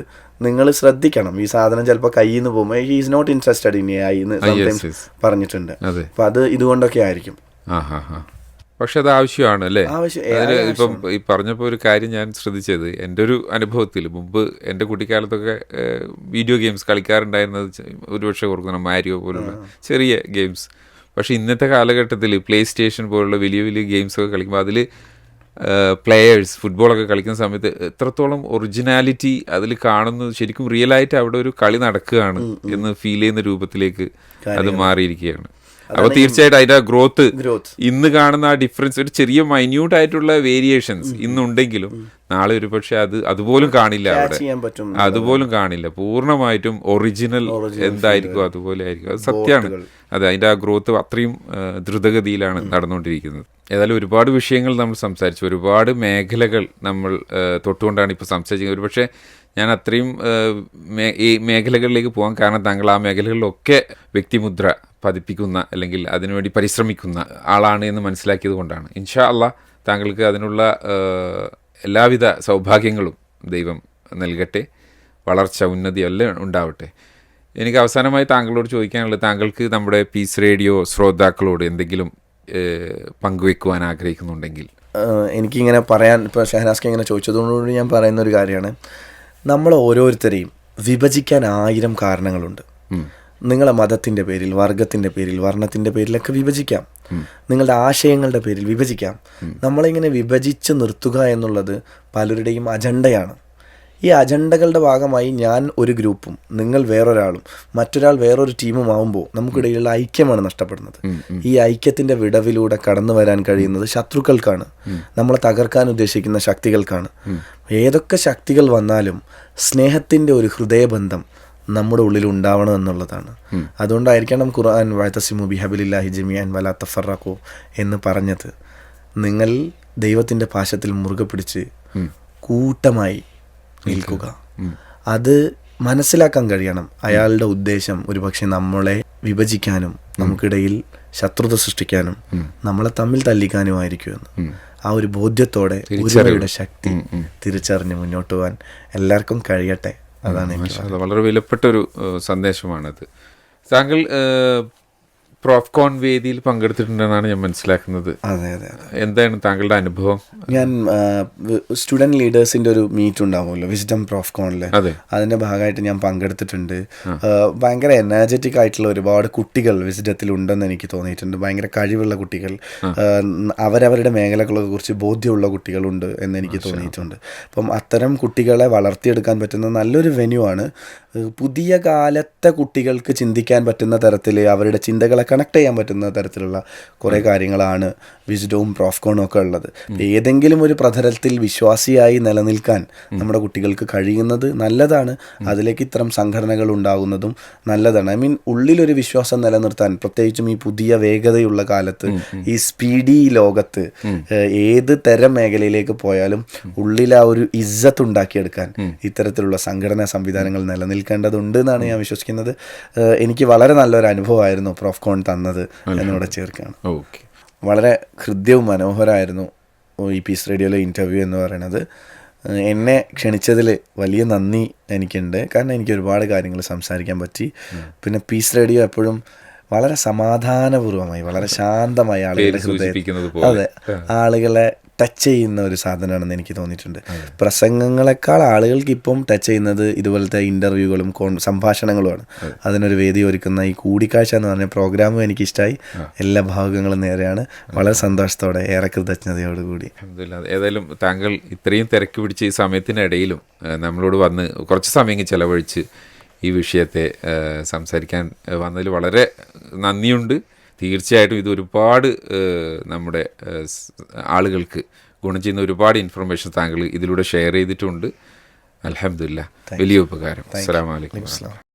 നിങ്ങൾ ശ്രദ്ധിക്കണം. ഈ സാധനം ചിലപ്പോൾ കയ്യിൽ നിന്ന് പോകുമ്പോൾ he is not interested in A I എന്ന് സംടൈംസ് പറഞ്ഞിട്ടുണ്ട്. അപ്പം അത് ഇതുകൊണ്ടൊക്കെ ആയിരിക്കും. പക്ഷെ അത് ആവശ്യമാണ് അല്ലേ? ഇപ്പം ഈ പറഞ്ഞപ്പോൾ ഒരു കാര്യം ഞാൻ ശ്രദ്ധിച്ചത് എന്റെ ഒരു അനുഭവത്തിൽ മുമ്പ് എന്റെ കുട്ടിക്കാലത്തൊക്കെ വീഡിയോ ഗെയിംസ് കളിക്കാറുണ്ടായിരുന്നത് ഒരുപക്ഷെ ഓർക്കുന്ന മാരിയോ പോലുള്ള ചെറിയ ഗെയിംസ് പക്ഷെ ഇന്നത്തെ കാലഘട്ടത്തിൽ പ്ലേ സ്റ്റേഷൻ പോലുള്ള വലിയ വലിയ ഗെയിംസ് ഒക്കെ കളിക്കുമ്പോൾ അതിൽ പ്ലെയേഴ്സ് ഫുട്ബോളൊക്കെ കളിക്കുന്ന സമയത്ത് എത്രത്തോളം ഒറിജിനാലിറ്റി അതിൽ കാണുന്നത് ശരിക്കും റിയലായിട്ട് അവിടെ ഒരു കളി നടക്കുകയാണ് എന്ന് ഫീൽ ചെയ്യുന്ന രൂപത്തിലേക്ക് അത് മാറിയിരിക്കുകയാണ്. അപ്പോൾ തീർച്ചയായിട്ടും അതിന്റെ ഗ്രോത്ത് ഗ്രോത്ത് ഇന്ന് കാണുന്ന ആ ഡിഫറൻസ് ഒരു ചെറിയ മൈന്യൂട്ട് ആയിട്ടുള്ള വേരിയേഷൻസ് ഇന്നുണ്ടെങ്കിലും നാളെ ഒരു പക്ഷെ അത് അതുപോലും കാണില്ല അവിടെ. അതുപോലും കാണില്ല. പൂർണമായിട്ടും ഒറിജിനൽ എന്തായിരിക്കും അതുപോലെ ആയിരിക്കും. അത് സത്യമാണ്. അതെ അതിന്റെ ആ ഗ്രോത്ത് അത്രയും ദ്രുതഗതിയിലാണ് നടന്നുകൊണ്ടിരിക്കുന്നത്. ഏതായാലും ഒരുപാട് വിഷയങ്ങൾ നമ്മൾ സംസാരിച്ചു. ഒരുപാട് മേഖലകൾ നമ്മൾ തൊട്ടുകൊണ്ടാണ് ഇപ്പോൾ സംസാരിച്ചത് ഒരുപക്ഷെ ഞാൻ അത്രയും ഈ മേഖലകളിലേക്ക് പോകാൻ കാരണം താങ്കൾ ആ മേഖലകളിലൊക്കെ വ്യക്തിമുദ്ര പതിപ്പിക്കുന്ന അല്ലെങ്കിൽ അതിനുവേണ്ടി പരിശ്രമിക്കുന്ന ആളാണ് എന്ന് മനസ്സിലാക്കിയത് കൊണ്ടാണ്. ഇൻഷാ അള്ളാ താങ്കൾക്ക് അതിനുള്ള എല്ലാവിധ സൗഭാഗ്യങ്ങളും ദൈവം നൽകട്ടെ. വളർച്ച ഉന്നതി എല്ലാം ഉണ്ടാവട്ടെ. എനിക്ക് അവസാനമായി താങ്കളോട് ചോദിക്കാനുള്ളത് താങ്കൾക്ക് നമ്മുടെ പീസ് റേഡിയോ ശ്രോതാക്കളോട് എന്തെങ്കിലും പങ്കുവെക്കുവാൻ ആഗ്രഹിക്കുന്നുണ്ടെങ്കിൽ. എനിക്കിങ്ങനെ പറയാൻ ഇപ്പോൾ ഷഹനാസ്ക്ക് ഇങ്ങനെ ചോദിച്ചതുകൊണ്ട് ഞാൻ പറയുന്ന ഒരു കാര്യമാണ്. നമ്മൾ ഓരോരുത്തരെയും വിഭജിക്കാൻ ആയിരം കാരണങ്ങളുണ്ട്. നിങ്ങളെ മതത്തിന്റെ പേരിൽ വർഗത്തിന്റെ പേരിൽ വർണത്തിന്റെ പേരിലൊക്കെ വിഭജിക്കാം. നിങ്ങളുടെ ആശയങ്ങളുടെ പേരിൽ വിഭജിക്കാം. നമ്മളിങ്ങനെ വിഭജിച്ച് നിർത്തുക എന്നുള്ളത് പലരുടെയും അജണ്ടയാണ്. ഈ അജണ്ടകളുടെ ഭാഗമായി ഞാൻ ഒരു ഗ്രൂപ്പും നിങ്ങൾ വേറൊരാളും മറ്റൊരാൾ വേറൊരു ടീമും ആവുമ്പോൾ നമുക്കിടയിലുള്ള ഐക്യമാണ് നഷ്ടപ്പെടുന്നത്. ഈ ഐക്യത്തിന്റെ വിടവിലൂടെ കടന്നു വരാൻ കഴിയുന്നത് ശത്രുക്കൾക്കാണ്. നമ്മളെ തകർക്കാൻ ഉദ്ദേശിക്കുന്ന ശക്തികൾക്കാണ്. ഏതൊക്കെ ശക്തികൾ വന്നാലും സ്നേഹത്തിന്റെ ഒരു ഹൃദയബന്ധം നമ്മുടെ ഉള്ളിൽ ഉണ്ടാവണം എന്നുള്ളതാണ്. അതുകൊണ്ടായിരിക്കണം ഖുർആൻ വായത്തസിമു ബിഹബിലില്ലാഹി ജമിയാൻ വലാ തഫറഖു എന്ന് പറഞ്ഞത്. നിങ്ങൾ ദൈവത്തിന്റെ പാശത്തിൽ മുറുകെ പിടിച്ച് കൂട്ടമായി നിൽക്കുക. അത് മനസ്സിലാക്കാൻ കഴിയണം. അയാളുടെ ഉദ്ദേശം ഒരുപക്ഷെ നമ്മളെ വിഭജിക്കാനും നമുക്കിടയിൽ ശത്രുത സൃഷ്ടിക്കാനും നമ്മളെ തമ്മിൽ തല്ലിക്കാനുമായിരിക്കുമെന്ന് ആ ഒരു ബോധ്യത്തോടെ ഒരുമയുടെ ശക്തി തിരിച്ചറിഞ്ഞ് മുന്നോട്ട് പോകാൻ എല്ലാവർക്കും കഴിയട്ടെ. അതാണ് വളരെ വിലപ്പെട്ട ഒരു സന്ദേശമാണത്. താങ്കൾ പ്രോഫ്കോൺ വേദിയിൽ പങ്കെടുത്തിട്ടുണ്ടെന്നാണ് ഞാൻ മനസ്സിലാക്കുന്നത്. അതെ അതെ എന്താണ് താങ്കളുടെ അനുഭവം? ഞാൻ സ്റ്റുഡന്റ് ലീഡേഴ്സിന്റെ ഒരു മീറ്റ് ഉണ്ടാവുമല്ലോ വിസ്ഡം പ്രോഫ്കോണിൽ അതിന്റെ അതിന്റെ ഭാഗമായിട്ട് ഞാൻ പങ്കെടുത്തിട്ടുണ്ട്. ഭയങ്കര എനർജറ്റിക് ആയിട്ടുള്ള ഒരുപാട് കുട്ടികൾ വിസ്ഡത്തിൽ ഉണ്ടെന്ന് എനിക്ക് തോന്നിയിട്ടുണ്ട്. ഭയങ്കര കഴിവുള്ള കുട്ടികൾ. അവരവരുടെ മേഖലകളെ കുറിച്ച് ബോധ്യമുള്ള കുട്ടികളുണ്ട് എന്ന് എനിക്ക് തോന്നിയിട്ടുണ്ട്. അപ്പം അത്തരം കുട്ടികളെ വളർത്തിയെടുക്കാൻ പറ്റുന്ന നല്ലൊരു വെന്യൂ ആണ്. പുതിയ കാലത്തെ കുട്ടികൾക്ക് ചിന്തിക്കാൻ പറ്റുന്ന തരത്തിൽ അവരുടെ ചിന്തകളെ കണക്ട് ചെയ്യാൻ പറ്റുന്ന തരത്തിലുള്ള കുറേ കാര്യങ്ങളാണ് വിസ്ഡവും പ്രോഫ്കോണും ഒക്കെ ഉള്ളത്. ഏതെങ്കിലും ഒരു പ്രതലത്തിൽ വിശ്വാസിയായി നിലനിൽക്കാൻ നമ്മുടെ കുട്ടികൾക്ക് കഴിയുന്നത് നല്ലതാണ്. അതിലേക്ക് ഇത്തരം സംഘടനകൾ ഉണ്ടാകുന്നതും നല്ലതാണ്. ഐ മീൻ ഉള്ളിലൊരു വിശ്വാസം നിലനിർത്താൻ പ്രത്യേകിച്ചും ഈ പുതിയ വേഗതയുള്ള കാലത്ത് ഈ സ്പീഡി ലോകത്ത് ഏത് തരം മേഖലയിലേക്ക് പോയാലും ഉള്ളിൽ ആ ഒരു ഇജ്ജത്ത് ഉണ്ടാക്കിയെടുക്കാൻ ഇത്തരത്തിലുള്ള സംഘടനാ സംവിധാനങ്ങൾ നിലനിൽക്കേണ്ടതുണ്ട് എന്നാണ് ഞാൻ വിശ്വസിക്കുന്നത്. എനിക്ക് വളരെ നല്ലൊരു അനുഭവമായിരുന്നു പ്രോഫ്കോൺ തന്നത് എന്നിവിടെ ചേർക്കുകയാണ്. ഓക്കെ. വളരെ ഹൃദ്യവും മനോഹരമായിരുന്നു ഈ പീസ് റേഡിയോയിലെ ഇന്റർവ്യൂ എന്ന് പറയുന്നത്. എന്നെ ക്ഷണിച്ചതിൽ വലിയ നന്ദി എനിക്കുണ്ട്. കാരണം എനിക്ക് ഒരുപാട് കാര്യങ്ങൾ സംസാരിക്കാൻ പറ്റി. പിന്നെ പീസ് റേഡിയോ എപ്പോഴും വളരെ സമാധാനപൂർവമായി വളരെ ശാന്തമായി ആളുകളുടെ സൂചിപ്പിക്കുന്നത് ഹൃദയം. അതെ. ആളുകളെ ടച്ച് ചെയ്യുന്ന ഒരു സാധനമാണെന്ന് എനിക്ക് തോന്നിയിട്ടുണ്ട്. പ്രസംഗങ്ങളെക്കാൾ ആളുകൾക്ക് ഇപ്പം ടച്ച് ചെയ്യുന്നത് ഇതുപോലത്തെ ഇന്റർവ്യൂകളും കോൺ സംഭാഷണങ്ങളുമാണ്. അതിനൊരു വേദി ഒരുക്കുന്ന ഈ കൂടിക്കാഴ്ച എന്ന് പറഞ്ഞ പ്രോഗ്രാമും എനിക്കിഷ്ടമായി എല്ലാ ഭാഗങ്ങളും നേരെയാണ്. വളരെ സന്തോഷത്തോടെ ഏറെ കൃതജ്ഞതയോടുകൂടി. ഏതായാലും താങ്കൾ ഇത്രയും തിരക്ക് പിടിച്ച ഈ സമയത്തിനിടയിലും നമ്മളോട് വന്ന് കുറച്ച് സമയം ചെലവഴിച്ച് ഈ വിഷയത്തെ സംസാരിക്കാൻ വന്നതിൽ വളരെ നന്ദിയുണ്ട്. തീർച്ചയായിട്ടും ഇത് ഒരുപാട് നമ്മുടെ ആളുകൾക്ക് ഗുണം ചെയ്യുന്ന ഒരുപാട് ഇൻഫർമേഷൻ താങ്കൾ ഇതിലൂടെ ഷെയർ ചെയ്തിട്ടുണ്ട്. അലഹമില്ല വലിയ ഉപകാരം. അസ്സാം വലൈക്കും